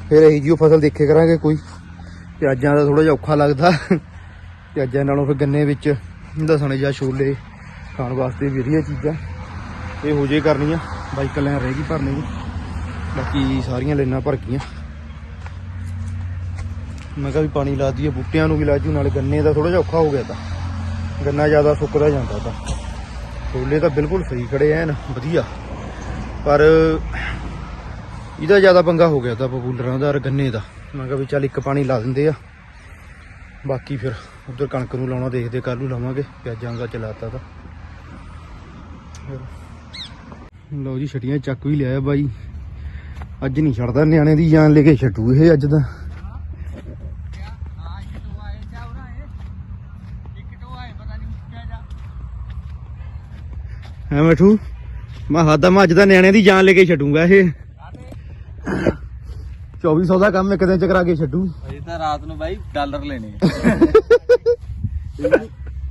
Speaker 1: ਫਿਰ ਇਹੀ ਜਿਹੀ ਫਸਲ ਦੇਖੇ ਕਰਾਂਗੇ ਕੋਈ। ਪਿਆਜ਼ਾਂ ਦਾ ਥੋੜਾ ਜਿਹਾ ਔਖਾ ਲੱਗਦਾ। ਪਿਆਜ਼ਾਂ ਨਾਲੋਂ ਫਿਰ ਗੰਨੇ ਵਿੱਚ ਦਸਣ ਜਾਂ ਛੋਲੇ ਖਾਣ ਵਾਸਤੇ ਵਧੀਆ ਚੀਜ਼ਾਂ। ਇਹ ਹੋ ਜੇ ਕਰਨੀਆਂ। ਬਾਈਕ ਲੈਣ ਰਹਿ ਗਈ ਭਰਨੇ ਦੀ। ਬਾਕੀ ਸਾਰੀਆਂ ਲੈਣਾ ਭਰ ਗਈਆਂ। ਮੈਂ ਕਿਹਾ ਵੀ ਪਾਣੀ ਲਾ ਦਈਏ, ਬੂਟਿਆਂ ਨੂੰ ਵੀ ਲਾ ਲਾਜੂ ਨਾਲੇ ਗੰਨੇ ਦਾ ਥੋੜਾ ਜਿਹਾ ਔਖਾ ਹੋ ਗਿਆ ਤਾਂ। ਗੰਨਾ ਜ਼ਿਆਦਾ ਸੁੱਕਦਾ ਜਾਂਦਾ ਤਾਂ। ਛੋਲੇ ਤਾਂ ਬਿਲਕੁਲ ਸਹੀ ਖੜੇ ਐਨ, ਵਧੀਆ। ਪਰ ਇਹਦਾ ਜ਼ਿਆਦਾ ਪੰਗਾ ਹੋ ਗਿਆ ਤਾਂ ਪਪੂਲਰਾਂ ਦਾ ਔਰ ਗੰਨੇ ਦਾ। ਮੈਂ ਕਿਹਾ ਵੀ ਚੱਲ ਇੱਕ ਪਾਣੀ ਲਾ ਦਿੰਦੇ ਆ। ਬਾਕੀ ਫਿਰ ਉਧਰ ਕਣਕ ਨੂੰ ਲਾਉਣਾ, ਦੇਖਦੇ ਕੱਲ ਨੂੰ ਲਾਵਾਂਗੇ। ਪਿਆਜ਼ਾਂ ਦਾ ਚਲਾਤਾ ਤਾਂ। ਲਓ ਜੀ, ਛਟੀਆਂ ਚੱਕ ਵੀ ਲਿਆਇਆ ਬਾਈ। ਅੱਜ ਨਹੀਂ ਛੱਡਦਾ ਨਿਆਣੇ ਦੀ ਜਾਨ ਲੈ ਕੇ ਛੱਡੂ ਇਹ ਅੱਜ ਦਾ।
Speaker 3: ਹਾਂ
Speaker 1: ਮਠੂ? ਮੈਂ ਹਾਦਾ ਮੈਂ ਅੱਜ ਦਾ ਨਿਆਣਿਆਂ ਦੀ ਜਾਨ ਲੈ ਕੇ ਛੱਡੂਗਾ ਇਹ। 2400 ਦਾ ਕੰਮ ਇੱਕ ਦਿਨ ਚ ਕਰਾ ਕੇ ਛੱਡੂ
Speaker 2: ਅਜੇ ਤਾਂ ਰਾਤ ਨੂੰ ਬਾਈ ਡਾਲਰ ਲੈਣੇ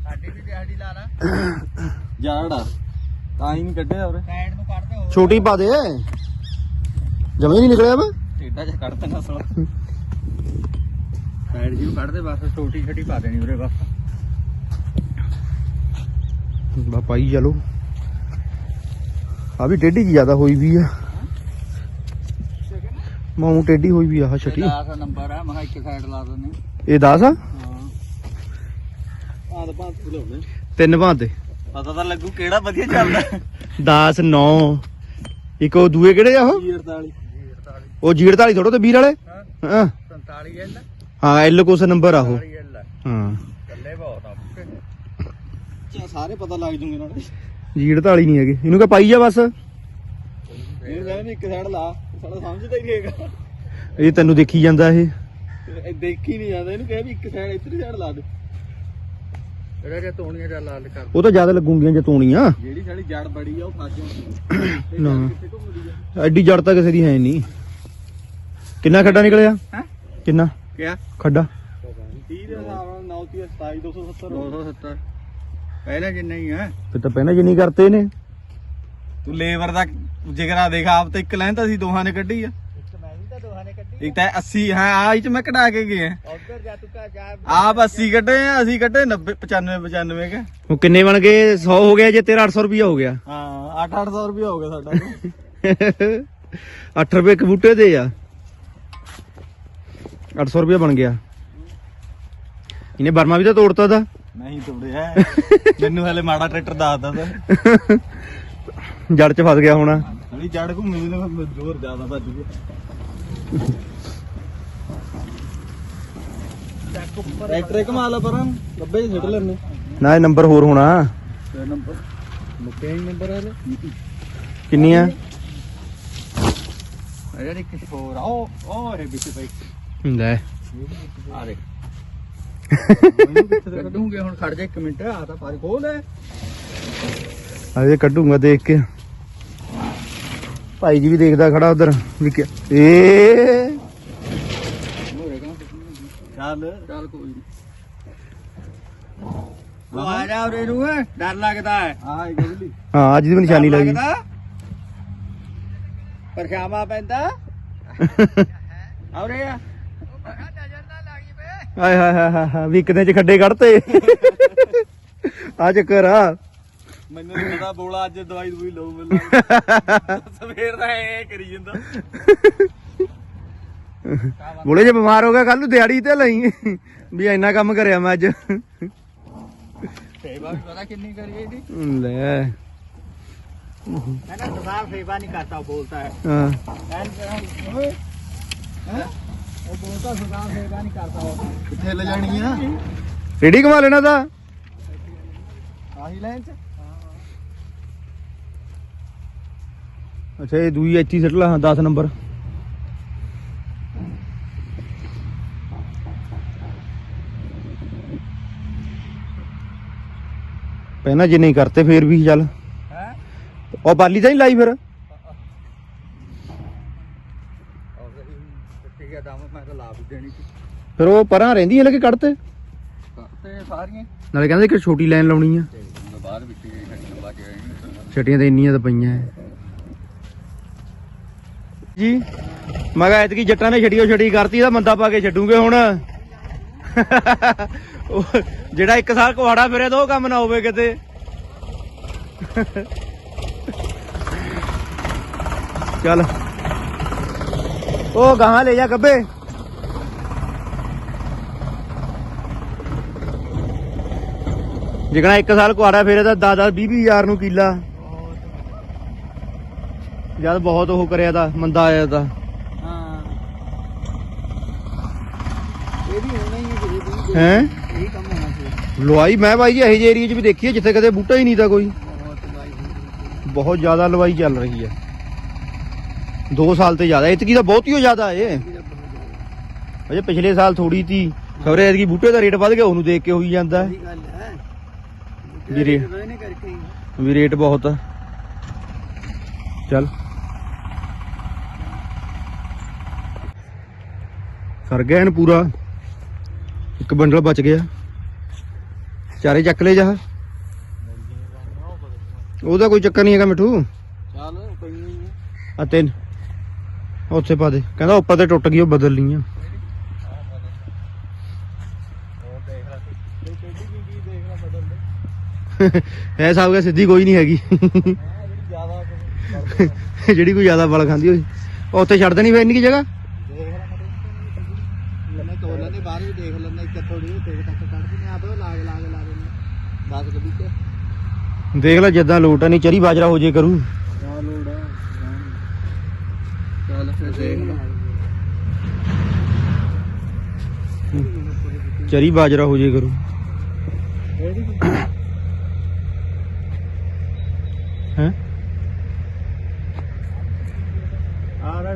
Speaker 3: ਸਾਡੀ ਵੀ ਦਿਹਾੜੀ ਲਾ ਲਾ।
Speaker 2: ਜਾੜਾ ਤਾਂ ਹੀ ਨਹੀਂ ਕੱਢਿਆ ਉਰੇ।
Speaker 3: ਸਾਈਡ ਨੂੰ ਕੱਢ ਦੇ। ਹੋਰ
Speaker 1: ਛੋਟੀ ਪਾ ਦੇ। ਜਮੇ ਨਹੀਂ ਨਿਕਲਿਆ ਵਾ।
Speaker 2: ਟੇਡਾ ਜਿਹਾ ਕੱਢ ਦੇਣਾ ਸਾਲਾ।
Speaker 3: ਸਾਈਡ ਜੀ ਨੂੰ ਕੱਢ ਦੇ ਬਸ ਛੋਟੀ ਛੋਟੀ ਪਾ ਦੇਣੀ ਉਰੇ ਬਸ।
Speaker 1: ਬਾ ਪਾਈ ਚਲੋ ਆ ਵੀ ਟੇਢੀ ਜੀ ਜ਼ਿਆਦਾ ਹੋਈ ਵੀ ਆ। ਮਾਉ ਟੇਢੀ ਹੋਈ ਵੀ ਆ ਆਹ ਛਟੀ।
Speaker 3: ਦਾ ਨੰਬਰ ਆ ਮੈਂ ਇੱਕ ਸਾਈਡ ਲਾ ਦਿੰਦੇ
Speaker 1: ਇਹ 10 ਆ?
Speaker 2: ਹਾਂ। ਆਹ ਤਾਂ ਪੰਜ ਕਿਲੋ ਨੇ
Speaker 1: ਤਿੰਨ ਭਾਂਤੇ।
Speaker 2: ਪਤਾ ਤਾਂ ਲੱਗੂ ਕਿਹੜਾ ਵਧੀਆ ਚੱਲਦਾ।
Speaker 1: 10 9 ਇੱਕ ਉਹ ਦੂਏ ਕਿਹੜੇ ਆ ਉਹ?
Speaker 2: 48
Speaker 1: ਉਹ ਜੀੜ ਧਾਲੀ ਥੋੜੋ ਤੇ 20 ਵਾਲੇ? ਹਾਂ।
Speaker 3: 47 ਐਲ।
Speaker 1: ਹਾਂ ਐਲ ਕੋਸ ਨੰਬਰ ਆ ਉਹ।
Speaker 3: 47 ਐਲ
Speaker 1: ਹਾਂ।
Speaker 3: ਕੱਲੇ ਬਹੁਤ ਆ
Speaker 2: ਚਾ ਸਾਰੇ ਪਤਾ ਲੱਗ ਜੂਗੇ ਨਾਲੇ
Speaker 1: ਜੀੜ ਧਾਲੀ ਨਹੀਂ ਹੈਗੇ। ਇਹਨੂੰ ਕਹ ਪਾਈ ਜਾ ਬਸ।
Speaker 2: ਇਹ ਕਹਿੰਦੇ ਇੱਕ ਸਾਈਡ ਲਾ। ਸਾਡਾ ਸਮਝਦਾ ਹੀ ਨਹੀਂ ਹੈਗਾ।
Speaker 1: ਇਹ ਤੈਨੂੰ ਦੇਖੀ ਜਾਂਦਾ ਇਹ?
Speaker 2: ਇਹ ਦੇਖੀ ਨਹੀਂ ਜਾਂਦਾ ਇਹਨੂੰ ਕਹੇ ਵੀ ਇੱਕ ਸਾਈਡ ਇੱਧਰ ਸਾਈਡ ਲਾ ਦੇ।
Speaker 3: ਜਿਹੜਾ ਕਿ ਤੋਣੀਆਂ ਜਾਂ ਲਾਲ ਕਰ
Speaker 1: ਉਹ ਤਾਂ ਜ਼ਿਆਦਾ ਲੱਗੂਗੀਆਂ ਜਤੂਣੀਆਂ
Speaker 2: ਜਿਹੜੀ ਸਾਡੀ ਜੜ ਬੜੀ ਆ ਉਹ ਫਸ ਜਾਂਦੀ
Speaker 1: ਨਾ।
Speaker 2: ਆ?
Speaker 1: ਐਡੀ ਜੜ ਤਾਂ ਕਿਸੇ ਦੀ ਹੈ ਨਹੀਂ ਕਿੰਨਾ ਖੱਡਾ ਨਿਕਲਿਆ?
Speaker 2: ਹੈਂ?
Speaker 1: ਕਿੰਨਾ?
Speaker 2: ਕਿਆ?
Speaker 1: ਖੱਡਾ?
Speaker 2: 30 ਦੇ ਹਿਸਾਬ ਨਾਲ 9 30 27 270
Speaker 3: 270 ਪਹਿਲਾਂ ਜਿੰਨਾ ਹੀ ਹੈ
Speaker 1: ਫਿਰ ਤਾਂ ਪਹਿਲਾਂ ਜਿੰਨੀ ਕਰਤੇ ਨੇ।
Speaker 2: ਤੂੰ ਲੇਬਰ ਦਾ ਜਿਗਰਾ ਦੇਖ ਆਪ ਤੇ ਇੱਕ ਲਾਈਨ ਤਾਂ ਅਸੀਂ ਦੋਹਾਂ ਨੇ ਕੱਢੀ ਆ।
Speaker 3: ਇੱਕ ਮੈਂ ਵੀ ਤਾਂ ਦੋਹਾਂ ਨੇ ਕੱਢੀ
Speaker 2: ਇੱਕ ਤਾਂ 80 ਹਾਂ ਆ ਚ ਮੈਂ ਕਢਾ ਕੇ ਗਿਆ
Speaker 3: ਉਧਰ ਜਾ ਤੂੰ ਕਾ ਜਾ।
Speaker 2: ਆਪ 80 ਕੱਢੇ ਆ ਅਸੀਂ ਕੱਢੇ 90 95 95 ਕੇ।
Speaker 1: ਉਹ ਕਿੰਨੇ ਬਣ ਗਏ? 100 ਹੋ ਗਿਆ ਜੇ ਤੇਰਾ 800 ਰੁਪਿਆ ਹੋ ਗਿਆ।
Speaker 2: ਹਾਂ 8-800 ਰੁਪਏ ਹੋ ਗਿਆ ਸਾਡਾ
Speaker 1: 8 *laughs* ਰੁਪਏ ਇੱਕ ਬੂਟੇ ਦੇ ਆ। 800 ਰੁਪਿਆ ਬਣ ਗਿਆ। ਇਹਨੇ ਬਰਮਾ ਵੀ ਤਾਂ ਤੋੜਤਾ ਦਾ
Speaker 2: ਨਹੀਂ ਤੋੜਿਆ। ਮੈਨੂੰ ਹਲੇ ਮਾੜਾ ਟਰੈਕਟਰ ਦੱਸਦਾ ਤਾਂ। *laughs*
Speaker 1: ਜੜ 'ਚ ਫਸ ਗਿਆ ਹੋਣਾ।
Speaker 2: ਹਲੀ ਜੜ ਘੁੰਮੀ ਨੇ ਜ਼ੋਰ ਜ਼ਿਆਦਾ ਵੱਜ ਗਿਆ। ਟਰੈਕਟਰ ਘਮਾ ਲਾ ਪਰਾਂ ਚ ਸਿੱਟ ਲੈਣੇ
Speaker 1: ਨਾ ਇਹ ਨੰਬਰ ਹੋਰ ਹੋਣਾ।
Speaker 2: ਤੇ ਨੰਬਰ ਮੁੱਕੇ ਹੀ ਨੰਬਰ ਹਲੇ
Speaker 1: ਕਿੰਨੀਆਂ?
Speaker 3: ਅਰੇ ਇੱਕ
Speaker 2: ਹੋਰ ਆ ਉਹ ਉਹ ਹੈ ਵਿੱਚ ਪਈ।
Speaker 1: ਲੈ।
Speaker 3: ਆ ਦੇ ਕੱਢੂਗੇ ਹੁਣ? ਖੜ ਜਾ ਇੱਕ ਮਿੰਟ ਆ ਤਾਂ ਪਾਰੀ ਖੋਲ ਲੈ
Speaker 1: ਅਜੇ ਕੱਢੂਗਾ ਦੇਖ ਕੇ। ਭਾਈ ਜੀ ਵੀ ਦੇਖਦਾ ਖੜਾ ਉਧਰ ਵੀ ਕਿ ਏ।
Speaker 2: ਚੱਲ।
Speaker 3: ਚੱਲ ਕੋਈ ਨਹੀਂ ਉਹ ਆ ਜਾ ਉਰੇ ਨੂੰ ਡਰ ਲੱਗਦਾ ਹੈ।
Speaker 2: ਗਈ ਗਲੀ
Speaker 1: ਹਾਂ ਅੱਜ ਦੀ ਵੀ ਨਿਸ਼ਾਨੀ ਲੱਗੀ
Speaker 3: ਲੱਗਦਾ? ਪਰਛਾਵਾਂ ਪੈਂਦਾ? ਔਰੇ ਆ।
Speaker 1: ਹਾਏ ਹਾਏ ਹਾਏ ਹਾਏ ਵੀ ਕਿਤੇ ਚ ਖੱਡੇ ਕੱਢਤੇ। ਆ ਚੱਕਰ ਆ।
Speaker 2: ਮੈਨੂੰ ਨਹੀਂ ਪਤਾ ਬੋਲਾ ਅੱਜ ਦਵਾਈ ਦਵਾਈ ਲਊ ਮੈਨੂੰ ਸਵੇਰ ਦਾ ਐ ਕਰੀ ਜਾਂਦਾ।
Speaker 1: ਬੋਲੇ ਜੇ ਬਿਮਾਰ ਹੋ ਗਿਆ ਕੱਲ ਨੂੰ ਦਿਹਾੜੀ ਤੇ ਲਈ। ਵੀ ਇੰਨਾ ਕੰਮ ਕਰਿਆ ਮੈਂ ਅੱਜ।
Speaker 3: ਸੇਵਾ ਵੀ ਪਤਾ ਕਿੰਨੀ ਕਰੀ ਇਹਦੀ
Speaker 1: ਲੈ।
Speaker 3: ਮੈਂ ਨਾ ਸਰਦਾਰ ਸੇਵਾ ਨਹੀਂ ਕਰਤਾ ਬੋਲਤਾ ਹੈ।
Speaker 1: ਹਾਂ।
Speaker 3: ਓਏ ਹੈਂ? ਉਹ ਬੋਲਤਾ ਸਰਦਾਰ ਸੇਵਾ ਨਹੀਂ ਕਰਤਾ ਉਹ।
Speaker 1: ਕਿੱਥੇ ਲੈ ਜਾਣੀ ਆ? ਰੇੜੀ ਕਮਾ ਲੈਣਾ ਤਾਂ
Speaker 3: ਆਹੀ ਲਾਈਨ ਚ।
Speaker 1: ਅੱਛਾ ਇਹ ਦੂਈ ਇੱਥੇ ਸੱਟ ਲਾ 10 ਨੰਬਰ ਪਹਿਲਾਂ ਜੇ ਨਹੀਂ ਕਰਤੇ ਫੇਰ ਵੀ ਚੱਲ।
Speaker 3: ਹੈ?
Speaker 1: ਉਹ ਬਾਲੀ ਤਾਂ ਨਹੀਂ ਲਾਈ ਫਿਰ? ਫਿਰ ਉਹ ਪਰਾਂ ਰਹਿੰਦੀ ਹੈ ਲੈ ਕੇ ਕੱਢਤੇ?
Speaker 3: ਤੇ ਸਾਰੀਆਂ।
Speaker 1: ਨਾਲੇ ਕਹਿੰਦੇ ਕਿ ਛੋਟੀ ਲਾਈਨ ਲਾਉਣੀ ਆ।
Speaker 3: ਬਾਹਰ ਵਿੱਚ
Speaker 1: ਛਟੀਆਂ ਤੇ ਇੰਨੀਆਂ ਤਾਂ ਪਈਆਂ ਐ। ਜੀ। ਮੈਂ ਕਿਹਾ ਐਤਕੀ ਜੱਟਾਂ ਨੇ ਛੜੀਓ ਛੜੀ ਕਰਤੀ ਤਾਂ ਮੰਦਾ ਪਾ ਕੇ ਛੱਡੂਗੇ ਹੁਣ। ਜਿਹੜਾ ਇੱਕ ਸਾਲ ਕੁਹਾੜਾ ਫਿਰਿਆ ਤਾਂ ਉਹ ਕੰਮ ਨਾ ਹੋਵੇ ਕਿਤੇ। ਚੱਲ। ਉਹ ਗਾਹਾਂ ਲੈ ਜਾ ਗੱਬੇ। ਜਿਕਣਾ ਇੱਕ ਸਾਲ ਕੁਹਾੜਾ ਫਿਰਿਆ ਤਾਂ 10 10 20 ਹਜ਼ਾਰ ਨੂੰ ਕਿੱਲਾ। ਜਦ ਬਹੁਤ ਉਹ ਕਰਿਆ ਤਾਂ ਮੰਦਾ ਆਇਆ ਤਾਂ।
Speaker 3: ਹਾਂ। ਇਹ ਵੀ ਹੋਣਾ ਹੀ ਹੈ
Speaker 1: ਹੈ?
Speaker 3: ਇਹ ਕੰਮ ਹੋਣਾ ਚਾਹੀਦਾ
Speaker 1: ਲਵਾਈ ਮੈਂ ਬਾਈ ਜੀ ਇਹੋ ਜਿਹੇ ਏਰੀਆ 'ਚ ਵੀ ਦੇਖੀ ਹੈ ਜਿੱਥੇ ਕਦੇ ਬੂਟਾ ਹੀ ਨਹੀਂ ਤਾਂ ਕੋਈ।
Speaker 3: ਬਹੁਤ ਲਾਈ
Speaker 1: ਬਹੁਤ ਜ਼ਿਆਦਾ ਲਵਾਈ ਚੱਲ ਰਹੀ ਹੈ। 2 ਸਾਲ ਤੇ ਜ਼ਿਆਦਾ ਇਤਕੀ ਤਾਂ ਬਹੁਤ ਹੀ। ਜ਼ਿਆਦਾ। ਏ ਅਜੇ ਪਿਛਲੇ ਸਾਲ ਥੋੜੀ ਤੀ ਖਬਰੇ ਐਤਕੀ ਬੂਟੇ ਦਾ ਰੇਟ ਵੱਧ ਗਿਆ ਉਹਨੂੰ ਦੇਖ ਕੇ ਹੋਈ ਜਾਂਦਾ। ਹੈ। ਵੀ ਰੇਟ ਬਹੁਤ ਚੱਲ। ਸਰ ਗਿਆ ਇਹਨੂੰ ਪੂਰਾ। ਇੱਕ ਬੰਡਲ ਬਚ ਗਿਆ। ਚਾਰੇ ਚੱਕ ਲੈ ਜਾ ਉਹਦਾ ਕੋਈ ਚੱਕਰ ਨਹੀਂ ਹੈਗਾ ਮਿੱਠੂ।
Speaker 3: ਚੱਲ ਪਈ
Speaker 1: ਆ ਤਿੰਨ। ਉੱਥੇ ਪਾ ਦੇ। ਕਹਿੰਦਾ ਉੱਪਰ ਤੇ ਟੁੱਟ ਗਈ ਉਹ ਆ
Speaker 3: ਬਦਲ ਦੇ।
Speaker 1: ਐ ਸਾਬ ਕੇ ਸਿੱਧੀ ਕੋਈ ਨਹੀਂ ਹੈਗੀ। *laughs*
Speaker 3: ਜਿਹੜੀ
Speaker 1: ਕੋਈ ਜ਼ਿਆਦਾ ਬਲ ਖਾਂਦੀ ਹੋਈ ਉੱਥੇ ਛੱਡ ਦੇਣੀ ਫੇਰ ਇੰਨੀ ਕੀ ਜਗ੍ਹਾ?
Speaker 3: ਲੈਣੇ ਬਾਹਰ ਵੀ ਦੇਖ ਲੈਣੇ ਇੱਕ ਥੋੜੀ ਜਿਹੀ ਤੇਰੇ ਤੱਕ ਕੱਢ ਦਿੰਦੇ ਆਪੇ ਲਾਗ ਲਾਗ ਲਾ ਦਿੰਦੇ 10 ਕਬੀ ਤੇ
Speaker 1: ਦੇਖ ਲੈ ਜਿੱਦਾਂ ਲੋਟ ਆ ਨਹੀਂ ਚਰੀ ਬਾਜਰਾ ਹੋ ਜੇ ਕਰੂ।
Speaker 3: ਕਿਆ ਲੋੜ ਹੈ ਚੱਲ ਫਿਰ ਦੇਖ ਲੈ।
Speaker 1: ਚਰੀ ਬਾਜਰਾ ਹੋ ਜੇ ਕਰੂ। ਹੈ?
Speaker 3: ਆ ਰਾ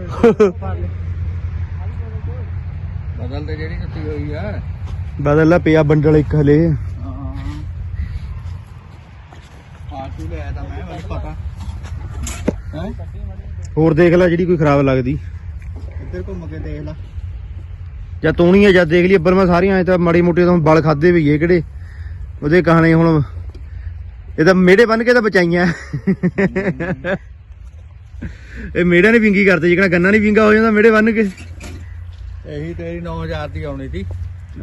Speaker 3: ਬਦਲ ਤੇ ਜਿਹੜੀ ਕੱਟੀ ਹੋਈ ਹੈ
Speaker 1: ਬਦਲ ਲੈ ਪਿਆ ਬੰਡਲ ਇੱਕ ਹਲੇ।
Speaker 3: ਆਟੂ ਲਿਆ ਤਾਂ ਮੈਂ ਮੈਨੂੰ ਪਤਾ। ਹੈ?
Speaker 1: ਹੋਰ ਦੇਖ ਲੈ ਜਿਹੜੀ ਕੋਈ ਖਰਾਬ ਲੱਗਦੀ।
Speaker 3: ਇੱਧਰ ਘੁੰਮ ਕੇ ਦੇਖ ਲੈ।
Speaker 1: ਜਾਂ ਤੋਣੀ ਆ ਜਾਂ ਦੇਖ ਲਈ ਅੱਬਰ ਮੈਂ ਸਾਰੀਆਂ ਐ ਤਾਂ ਮਾੜੀ ਮੋਟੀ ਤਾਂ ਬਲ ਖਾਦੇ ਵੀ ਏ ਕਿਹੜੇ। ਉਹਦੇ ਕਹਾਣੇ ਹੁਣ ਇਹ ਤਾਂ ਮੇੜੇ ਬੰਨ ਕੇ ਤਾਂ ਬਚਾਈਆਂ। ਇਹ ਮੇੜਿਆਂ ਨੇ ਵਿੰਗੀ ਕਰਦੇ ਜਿਕਣਾ ਗੰਨਾ ਨਹੀਂ ਵਿੰਗਾ ਹੋ ਜਾਂਦਾ ਮੇੜੇ ਬੰਨ ਕੇ।
Speaker 3: ਇਹੀ ਤੇਰੀ 9000 ਦੀ ਆਉਣੀ ਸੀ।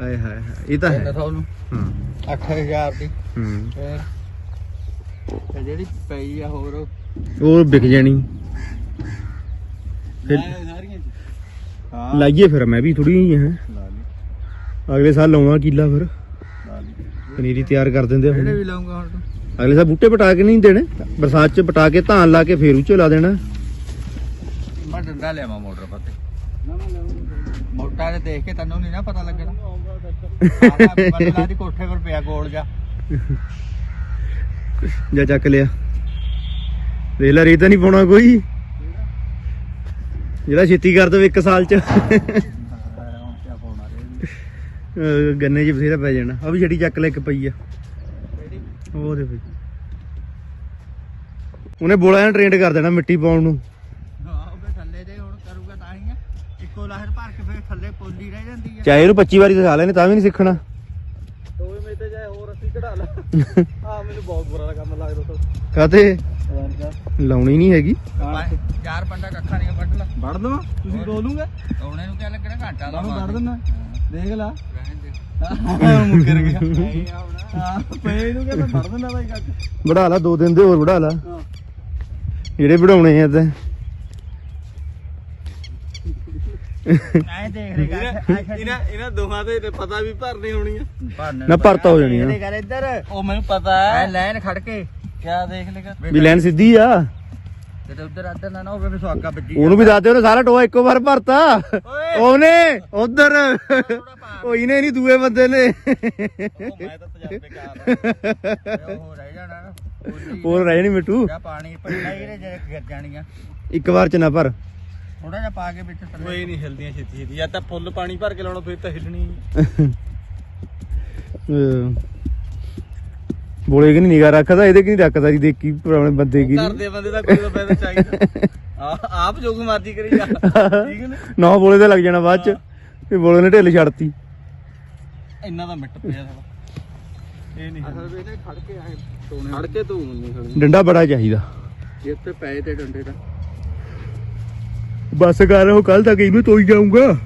Speaker 1: ਆਏ ਹਾਏ ਹਾਏ ਇਹ ਤਾਂ ਹੈ।
Speaker 3: ਤੁਹਾਨੂੰ
Speaker 1: ਹੂੰ।
Speaker 3: 8000 ਦੀ।
Speaker 1: ਹੂੰ।
Speaker 3: ਫਿਰ ਤੇ ਜਿਹੜੀ ਪਈ ਆ ਹੋਰ
Speaker 1: ਉਹ। ਵਿਕ ਜਾਣੀ। ਫਿਰ
Speaker 3: ਸਾਰੀਆਂ ਹਾਂ।
Speaker 1: ਲਾਈਏ ਫਿਰ ਮੈਂ ਵੀ ਥੋੜੀ ਜਿਹੀ ਹੈ।
Speaker 3: ਲਾ ਲਈ।
Speaker 1: ਅਗਲੇ ਸਾਲ ਲਾਉਣਾ ਕੀਲਾ ਫਿਰ।
Speaker 3: ਲਾ ਲਈ।
Speaker 1: ਪਨੀਰੀ ਤਿਆਰ ਕਰ ਦਿੰਦੇ ਆ
Speaker 3: ਇਹਨੇ
Speaker 1: ਹੁਣ।
Speaker 3: ਵੀ ਲਾਉਂਗਾ ਹੁਣ ਤੂੰ?
Speaker 1: ਅਗਲੇ ਸਾਲ ਬੂਟੇ ਪਟਾ ਕੇ ਨਹੀਂ ਦੇਣੇ। ਬਰਸਾਤ ਚ ਪਟਾ ਕੇ ਧਾਨ ਲਾ ਕੇ ਫੇਰ ਉੱਚੇ ਲਾ ਦੇਣਾ।
Speaker 3: ਮੈਂ ਡੰਡਾ ਲਿਆਵਾਂ ਮੋਟਰ ਪੱਤੇ। ਮੋਟਾ ਤੇ ਦੇਖ ਕੇ ਤੈਨੂੰ ਨਹੀਂ ਨਾ ਪਤਾ ਲੱਗਣਾ। ਬੰਦਾ ਦੀ ਕੋਠੇ ਪਰ ਪਿਆ ਗੋਲ ਜਾ
Speaker 1: ਜਾਂ ਚੱਕ ਲਿਆ। ਦੇਖ ਲੈ ਰੇਤਾ ਨਹੀਂ ਪਾਉਣਾ ਕੋਈ। ਜਿਹੜਾ ਛੇਤੀ ਕਰ ਦਵੇ ਇੱਕ ਸਾਲ ਚ। ਗੰਨੇ 'ਚ ਬਥੇਰਾ ਪੈ ਜਾਣਾ। ਆ ਵੀ ਛੜੀ ਚੱਕ ਲੈ ਇੱਕ ਪਈ ਆ। ਉਹ ਦੇ ਬਈ ਉਹਨੇ ਬੋਲਾ ਟ੍ਰੇਨਡ ਕਰ ਦੇਣਾ ਮਿੱਟੀ ਪਾਉਣ ਨੂੰ
Speaker 3: ਹਾਂ ਉਹਦੇ ਥੱਲੇ ਦੇ ਹੁਣ ਕਰੂਗਾ ਤਾਂ ਹੀ ਆ ਇੱਕੋ ਲਾਹਰ ਭਰ ਕੇ ਫਿਰ ਥੱਲੇ ਪੋਲੀ ਰਹਿ ਜਾਂਦੀ ਆ।
Speaker 1: ਚਾਹੇ ਇਹਨੂੰ 25 ਵਾਰੀ ਦਿਖਾ ਲੈਣੇ ਤਾਂ ਵੀ ਨਹੀਂ ਸਿੱਖਣਾ।
Speaker 3: ਦੋਵੇਂ
Speaker 2: ਮੇਰੇ ਤੇ ਜਾਏ ਹੋਰ ਅਸੀਂ ਕਢਾ ਲਾ। *laughs* ਆ ਮੈਨੂੰ ਬਹੁਤ ਬੁਰਾ ਕੰਮ ਲੱਗਦਾ ਤਾਂ
Speaker 1: ਕਾਤੇ ਲਾਉਣੀ ਨਹੀਂ ਹੈਗੀ।
Speaker 3: ਚਾਰ ਪੰਡਾ ਕੱਖਾਂ ਨਹੀਂ ਵੱਢ ਲਾ।
Speaker 2: ਵੜ ਦਵਾਂ ਤੁਸੀਂ ਰੋਲੂਗੇ
Speaker 3: ਉਹਨੇ ਨੂੰ ਕਿਆ ਲੱਗਣਾ? ਘੰਟਾ ਦਾ
Speaker 2: ਤੁਹਾਨੂੰ ਵੜ ਦਿੰਦਾ। ਦੇਖ ਲਾ। ਮੁੱਕਰ ਗਿਆ। ਪਏ ਨੂੰ ਕਹਿੰਦਾ ਵੜ ਦਿੰਦਾ ਬਾਈ ਕੱਟ
Speaker 1: ਵੜਾ ਲਾ ਦੋ ਦਿਨ ਦੇ ਹੋਰ ਵੜਾ ਲਾ। ਜਿਹੜੇ ਵੜਾਉਣੇ ਆ ਤਾਂ
Speaker 3: ਐ ਦੇਖ
Speaker 2: ਇਹਨਾਂ ਇਹਨਾਂ ਇਹਨਾਂ ਦੋਹਾਂ ਦੇ ਪਤਾ ਵੀ ਭਰਨੀ ਹੋਣੀ ਆ।
Speaker 1: ਨਾ ਭਰਤਾ ਹੋ ਜਾਣੀ ਆ।
Speaker 3: ਕਰ ਇੱਧਰ।
Speaker 2: ਉਹ ਮੈਨੂੰ ਪਤਾ
Speaker 3: ਐ ਲਾਈਨ ਖੜ ਕੇ।
Speaker 2: ਕਿਆ ਦੇਖ ਲੇਗਾ?
Speaker 1: ਵੀ ਲਾਈਨ ਸਿੱਧੀ ਆ।
Speaker 3: ਤੇ ਉੱਧਰ ਅੱਧਰ ਨਾ ਨਾ ਹੋਵੇ ਵੀ ਸੁਆਗਾ ਵੱਜੀ
Speaker 1: ਉਹਨੂੰ ਵੀ ਦੱਸ ਦੇ ਉਹਨੇ ਸਾਰਾ ਟੋਆ ਇੱਕੋ ਵਾਰ ਭਰਤਾ। ਉਹਨੇ ਉਧਰ। ਉਹ ਇਹਨੇ ਨਹੀਂ ਦੂਏ ਬੰਦੇ ਨੇ।
Speaker 2: ਉਹ ਮੈਂ ਤਾਂ ਤਜਰਬੇਕਾਰ
Speaker 3: ਉਹ ਰਹਿ ਜਾਣਾ। ਨਾ ਉਹਦੀ
Speaker 1: ਹੋਰ ਰਹਿ ਨਹੀਂ ਮਿੱਟੂ।
Speaker 3: ਪਾਣੀ ਪੜਨਾ ਇਹਦੇ ਜਿਹੜੇ ਗਿਰ ਜਾਣੀਆਂ
Speaker 1: ਇੱਕ ਵਾਰ ਚ ਨਾ ਭਰ।
Speaker 3: ਥੋੜਾ ਜਿਹਾ ਪਾ ਕੇ ਵਿੱਚ
Speaker 2: ਕੋਈ
Speaker 3: ਥੱਲੇ
Speaker 2: ਨਹੀਂ ਹਿਲਦੀਆਂ ਛੇਤੀ ਛੇਤੀ। ਜਾਂ ਤਾਂ ਫੁੱਲ ਪਾਣੀ ਭਰ ਕੇ ਲਾਉਣਾ ਫਿਰ ਤਾਂ ਹਿਲਣੀ।
Speaker 1: ਅਹ ਬੋਲੇ ਕਿ ਨਹੀਂ ਨਿਗਾ ਰੱਖਦਾ ਇਹਦੇ ਕਿ ਨਹੀਂ ਰੱਖਦਾ ਜੀ ਦੇਖੀ ਪੁਰਾਣੇ ਬੰਦੇ ਕੀ
Speaker 2: ਘਰ ਦੇ ਬੰਦੇ ਦਾ ਕੋਈ ਤਾਂ ਫਾਇਦਾ ਚਾਹੀਦਾ। *laughs* ਆ ਆਪ ਜੋ ਕੋ ਮਰਜ਼ੀ ਕਰੀ ਜਾ। ਠੀਕ ਨੇ?
Speaker 1: ਨਾ ਬੋਲੇ ਤੇ ਲੱਗ ਜਾਣਾ ਬਾਅਦ ਚ ਵੀ ਬੋਲੇ ਨੇ ਢਿੱਲ ਛੱਡਤੀ।
Speaker 2: ਇੰਨਾ ਤਾਂ ਮਿੱਟ ਪਿਆ ਸਾਲਾ। ਇਹ ਨਹੀਂ
Speaker 3: ਅਸਲ ਵਿੱਚ ਖੜ ਕੇ ਆਏ ਟੋਨੇ
Speaker 2: ਖੜ ਕੇ ਤੂੰ ਨਹੀਂ ਖੜੀ
Speaker 1: ਡੰਡਾ ਬੜਾ ਚਾਹੀਦਾ।
Speaker 3: ਜੇ ਤੇ ਪਏ ਤੇ ਡੰਡੇ ਦਾ
Speaker 1: ਬਸ ਕਰ ਉਹ ਕੱਲ ਤੱਕ ਇਹਨੂੰ ਤੋਈ ਜਾਊਂਗਾ।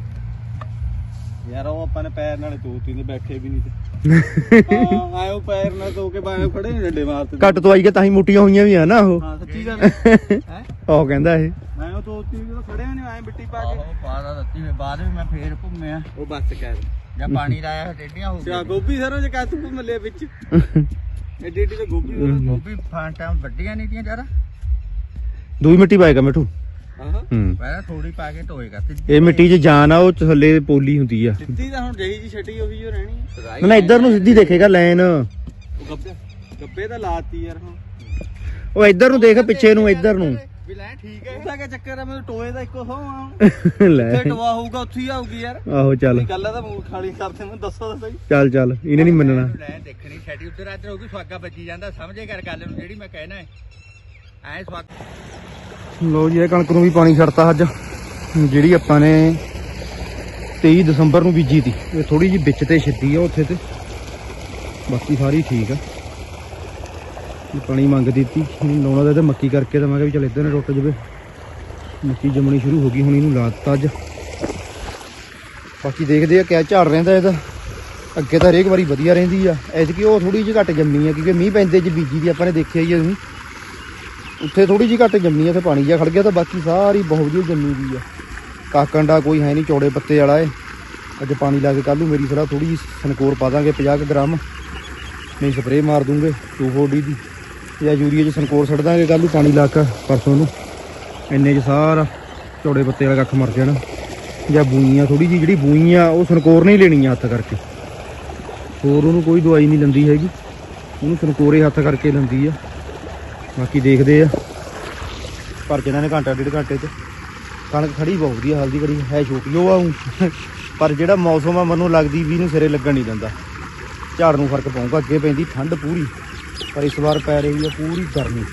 Speaker 2: ਯਾਰ ਉਹ ਆਪਾਂ ਨੇ ਪੈਰ ਨਾਲ ਤੋਤੀ ਨੇ ਬੈਠੇ ਵੀ ਨਹੀਂ ਤੇ। *laughs* ਹਾਂ ਆਇਓ ਪੈਰ ਨਾਲ ਧੋ ਕੇ ਬਾਹਰ ਖੜੇ ਨੇ ਡੰਡੇ ਮਾਰਤੇ
Speaker 1: ਘੱਟ ਤੋਂ ਆਈ ਕੇ ਤਾਂ ਹੀ ਮੁੱਟੀਆਂ ਹੋਈਆਂ ਵੀ ਆ ਨਾ ਉਹ।
Speaker 2: ਹਾਂ ਸੱਚੀ ਗੱਲ ਹੈ *laughs*
Speaker 1: ਉਹ ਕਹਿੰਦਾ ਇਹ।
Speaker 2: ਮੈਂ ਉਹ ਤੋਤੀ ਜਦੋਂ ਖੜੇ ਨੇ ਆਏ ਮਿੱਟੀ ਪਾ ਕੇ।
Speaker 3: ਆਹੋ ਪਾਦਾ ਦਿੱਤੀ ਵੇ ਬਾਅਦ ਵੀ ਮੈਂ ਫੇਰ ਘੁੰਮਿਆ।
Speaker 2: ਉਹ ਬੱਸ ਕਹਿ
Speaker 3: ਜਾਂ ਪਾਣੀ ਲਾਇਆ ਟੇਡੀਆਂ ਹੋ ਗਈਆਂ।
Speaker 2: ਗੋਭੀ ਸਰੋਂ ਜੇ ਕੱਤ ਕੋ ਮੱਲੇ ਵਿੱਚ? *laughs* ਐਡੀ ਐਡੀ ਤਾਂ ਗੋਭੀ
Speaker 3: ਉਹ ਵੀ ਫਾਂਟਾਂ ਵੱਡੀਆਂ ਨਹੀਂ ਤੀਆਂ ਯਾਰ
Speaker 1: ਦੂਈ ਮਿੱਟੀ ਪਾਏਗਾ ਮਿੱਠੂ।
Speaker 2: ਹਾਂ।
Speaker 3: ਥੋੜੀ ਪਾ ਕੇ
Speaker 1: ਇਹ ਮਿੱਟੀ 'ਚ ਜਾਨ ਆ ਉਹ ਥੱਲੇ ਪੋਲੀ ਹੁੰਦੀ ਆ।
Speaker 2: ਸਿੱਧੀ ਤਾਂ ਹੁਣ ਜਹੀ ਜੀ ਛੱਡੀ ਉਹੀ ਜੋ ਰਹਿਣੀ ਹੈ।
Speaker 1: ਨਾ ਨਾ ਇੱਧਰ ਨੂੰ ਸਿੱਧੀ ਦੇਖੇਗਾ ਲਾਈਨ।
Speaker 2: ਉਹ ਗੱਬੇ ਗੱਬੇ ਤਾਂ ਲਾਤੀ ਯਾਰ ਹੁਣ।
Speaker 1: ਉਹ ਇੱਧਰ ਨੂੰ ਦੇਖ ਪਿੱਛੇ ਨੂੰ ਇੱਧਰ ਨੂੰ।
Speaker 3: ਵੀ ਲੈ ਠੀਕ ਹੈ।
Speaker 2: ਉਹਦਾ ਕੀ ਚੱਕਰ ਹੈ ਮੈਨੂੰ ਟੋਏ ਦਾ ਇੱਕੋ ਸੋ ਆ। *laughs*
Speaker 1: ਲੈ।
Speaker 2: ਜਿੱਥੇ ਟੋਆ ਹੋਊਗਾ ਉੱਥੇ ਹੀ ਆਊਗੀ ਯਾਰ।
Speaker 1: ਆਹੋ ਚੱਲ।
Speaker 2: ਇਹ ਗੱਲ ਆ ਤਾਂ ਮੂੰਹ ਖਾਲੀ ਕਰਦੇ ਮੈਨੂੰ ਦੱਸੋ ਤਾਂ ਸਹੀ।
Speaker 1: ਚੱਲ ਚੱਲ ਇਹਨੇ ਨਹੀਂ ਮੰਨਣਾ।
Speaker 3: ਲੈ ਦੇਖਣੀ ਛੱਡੀ ਉੱਧਰ ਇੱਧਰ ਹੋ ਗਈ ਸੁਆਗਾ ਵੱਜੀ ਜਾਂਦਾ ਸਮਝੇ ਕਰ ਗੱਲ ਨੂੰ ਜਿਹੜੀ ਮੈਂ ਕਹਿਣਾ ਹੈ। ਐ ਸੁਆਗ
Speaker 1: ਲੋ ਜੀ, ਇਹ ਕਣਕ ਨੂੰ ਵੀ ਪਾਣੀ ਛੱਡਤਾ ਅੱਜ। ਜਿਹੜੀ ਆਪਾਂ ਨੇ 23 ਦਸੰਬਰ ਨੂੰ ਬੀਜੀ ਤੀ। ਇਹ ਥੋੜੀ ਜਿਹੀ ਵਿੱਚ ਤੇ ਛਿੱਦੀ ਆ ਉੱਥੇ ਤੇ। ਬਾਕੀ ਸਾਰੀ ਠੀਕ ਆ। ਪਾਣੀ ਮੰਗ ਦਿੱਤੀ। ਇਹਨੂੰ ਲਾਉਣਾ ਤਾਂ ਤੇ ਮੱਕੀ ਕਰਕੇ ਤਾਂ ਮੈਂ ਕਿਹਾ ਵੀ ਚੱਲ ਇੱਧਰ ਨੇ ਟੁੱਟ ਜਵੇ। ਮੱਕੀ ਜੰਮਣੀ ਸ਼ੁਰੂ ਹੋ ਗਈ, ਹੁਣ ਇਹਨੂੰ ਲਾ ਦਿੱਤਾ ਅੱਜ। ਬਾਕੀ ਦੇਖਦੇ ਆ ਕਿਆ ਝਾੜ ਰਹਿੰਦਾ ਇਹਦਾ। ਅੱਗੇ ਤਾਂ ਹਰੇਕ ਵਾਰੀ ਵਧੀਆ ਰਹਿੰਦੀ ਆ। ਐਤਕੀ ਉਹ ਥੋੜੀ ਜਿਹੀ ਘੱਟ ਜੰਮੀ ਆ, ਕਿਉਂਕਿ ਮੀਂਹ ਪੈਂਦੇ ਚ ਬੀਜੀ ਦੀ ਆਪਾਂ ਨੇ ਦੇਖਿਆ ਹੀ ਆ ਤੁਸੀਂ। ਉੱਥੇ ਥੋੜੀ ਜਿਹੀ ਘੱਟ ਜੰਮੀ ਆ ਤੇ ਪਾਣੀ ਜਿਹਾ ਖੜ ਗਿਆ ਤਾਂ ਬਾਕੀ ਸਾਰੀ ਬਹੁਤ ਵਧੀਆ ਜੰਮੀ ਦੀ ਆ। ਕਾਕੰਡਾ ਕੋਈ ਹੈ ਨਹੀਂ, ਚੌੜੇ ਪੱਤੇ ਵਾਲਾ ਏ। ਅੱਜ ਪਾਣੀ ਲਾ ਕੇ ਕੱਲ ਨੂੰ ਮੇਰੀ ਸਰਾ ਥੋੜੀ ਜਿਹੀ ਸਨਕੋਰ ਪਾ ਦਾਂਗੇ 50 ਕੁ ਗ੍ਰਾਮ। ਨਹੀਂ, ਸਪਰੇਅ ਮਾਰ ਦੂੰਗੇ 240 ਦੀ। ਜਾਂ ਯੂਰੀਆ ਚ ਸਨਕੋਰ ਛੱਡ ਦਾਂਗੇ ਕੱਲ ਨੂੰ ਪਾਣੀ ਲਾ ਕੇ, ਪਰਸੋਂ ਨੂੰ। ਇੰਨੇ ਚ ਸਾਰਾ ਚੌੜੇ ਪੱਤੇ ਵਾਲਾ ਕੱਖ ਮਰ ਜਾਣਾ। ਜਾਂ ਬੂਈਆਂ ਥੋੜੀ ਜਿਹੀ ਜਿਹੜੀ ਬੂਈਆਂ, ਉਹ ਸਨਕੋਰ ਨਹੀਂ ਲੈਣੀ ਆ ਹੱਥ ਕਰਕੇ। ਹੋਰ ਉਹਨੂੰ ਕੋਈ ਦਵਾਈ ਨਹੀਂ ਲੰਦੀ ਹੈਗੀ। ਉਹਨੂੰ ਸਨਕੋਰੇ ਹੱਥ ਕਰਕੇ ਲੰਦੀ ਆ। ਬਾਕੀ ਦੇਖਦੇ ਆ। ਪਰ ਜਿਨ੍ਹਾਂ ਨੇ ਘੰਟਾ, ਡੇਢ ਘੰਟੇ ਚ ਕਣਕ ਖੜੀ ਬਹੁਤ ਵਧੀਆ, ਹਲਦੀ ਖੜੀ, ਹੈ ਛੋਟੀ, ਉਹ ਆ ਪਰ ਜਿਹੜਾ ਮੌਸਮ ਆ, ਮੈਨੂੰ ਲੱਗਦੀ ਵੀ ਇਹਨੂੰ ਸਿਰੇ ਲੱਗਣ ਨਹੀਂ ਦਿੰਦਾ। ਝਾੜ ਨੂੰ ਫ਼ਰਕ ਪਾਊਗਾ, ਅੱਗੇ ਪੈਂਦੀ ਠੰਡ ਪੂਰੀ। ਪਰ ਇਸ ਵਾਰ ਪੈ ਰਹੀ ਆ ਪੂਰੀ ਗਰਮੀ।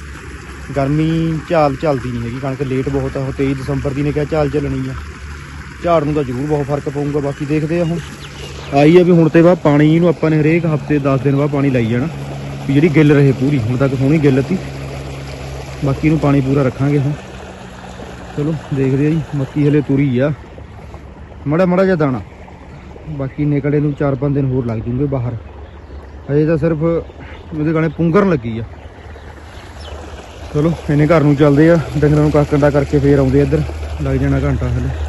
Speaker 1: ਗਰਮੀ ਝਾਲ ਚੱਲਦੀ ਨਹੀਂ ਹੈਗੀ, ਕਣਕ ਲੇਟ ਬਹੁਤ ਆ, ਉਹ 23 ਦਸੰਬਰ ਦੀ ਨੇ ਕਿਹਾ ਝਾਲ ਚੱਲਣੀ ਆ। ਝਾੜ ਨੂੰ ਤਾਂ ਜ਼ਰੂਰ ਬਹੁਤ ਫ਼ਰਕ ਪਊਗਾ, ਬਾਕੀ ਦੇਖਦੇ ਆ ਹੁਣ। ਆਈ ਆ ਵੀ ਹੁਣ ਤੇ ਬਾਅਦ ਪਾਣੀ ਨੂੰ ਆਪਾਂ ਨੇ ਹਰੇਕ ਹਫ਼ਤੇ 10 ਦਿਨ ਬਾਅਦ ਪਾਣੀ ਲਾਈ ਜਾਣਾ, ਵੀ ਜਿਹੜੀ ਗਿੱਲ ਰਹੇ ਪੂਰੀ, ਹੁਣ ਤੱਕ ਸੋਹਣੀ ਗਿੱਲ ਤੀ। ਬਾਕੀ ਨੂੰ ਪਾਣੀ ਪੂਰਾ ਰੱਖਾਂਗੇ ਹੁਣ। ਚਲੋ, ਦੇਖਦੇ ਆ ਜੀ, ਮੱਕੀ ਹਲੇ ਤੁਰੀ ਆ। ਮੜਾ ਮੜਾ ਜਿਹਾ ਦਾਣਾ। ਬਾਕੀ ਨਿਕਲੇ ਨੂੰ 4-5 ਦਿਨ ਹੋਰ ਲੱਗ ਜੂਗੇ ਬਾਹਰ। ਅਜੇ ਤਾਂ ਸਿਰਫ ਉਹਦੇ ਗਾਣੇ ਪੁੰਗਰਨ ਲੱਗੀ ਆ। ਚਲੋ, ਇਹਨੇ ਘਰ ਨੂੰ ਚੱਲਦੇ ਆ। ਡੰਗਰਾਂ ਨੂੰ ਕੱਕੰਡਾ ਕਰਕੇ ਫੇਰ ਆਉਂਦੇ ਆ ਇੱਧਰ। ਲੱਗ ਜਾਣਾ ਘੰਟਾ ਹਲੇ।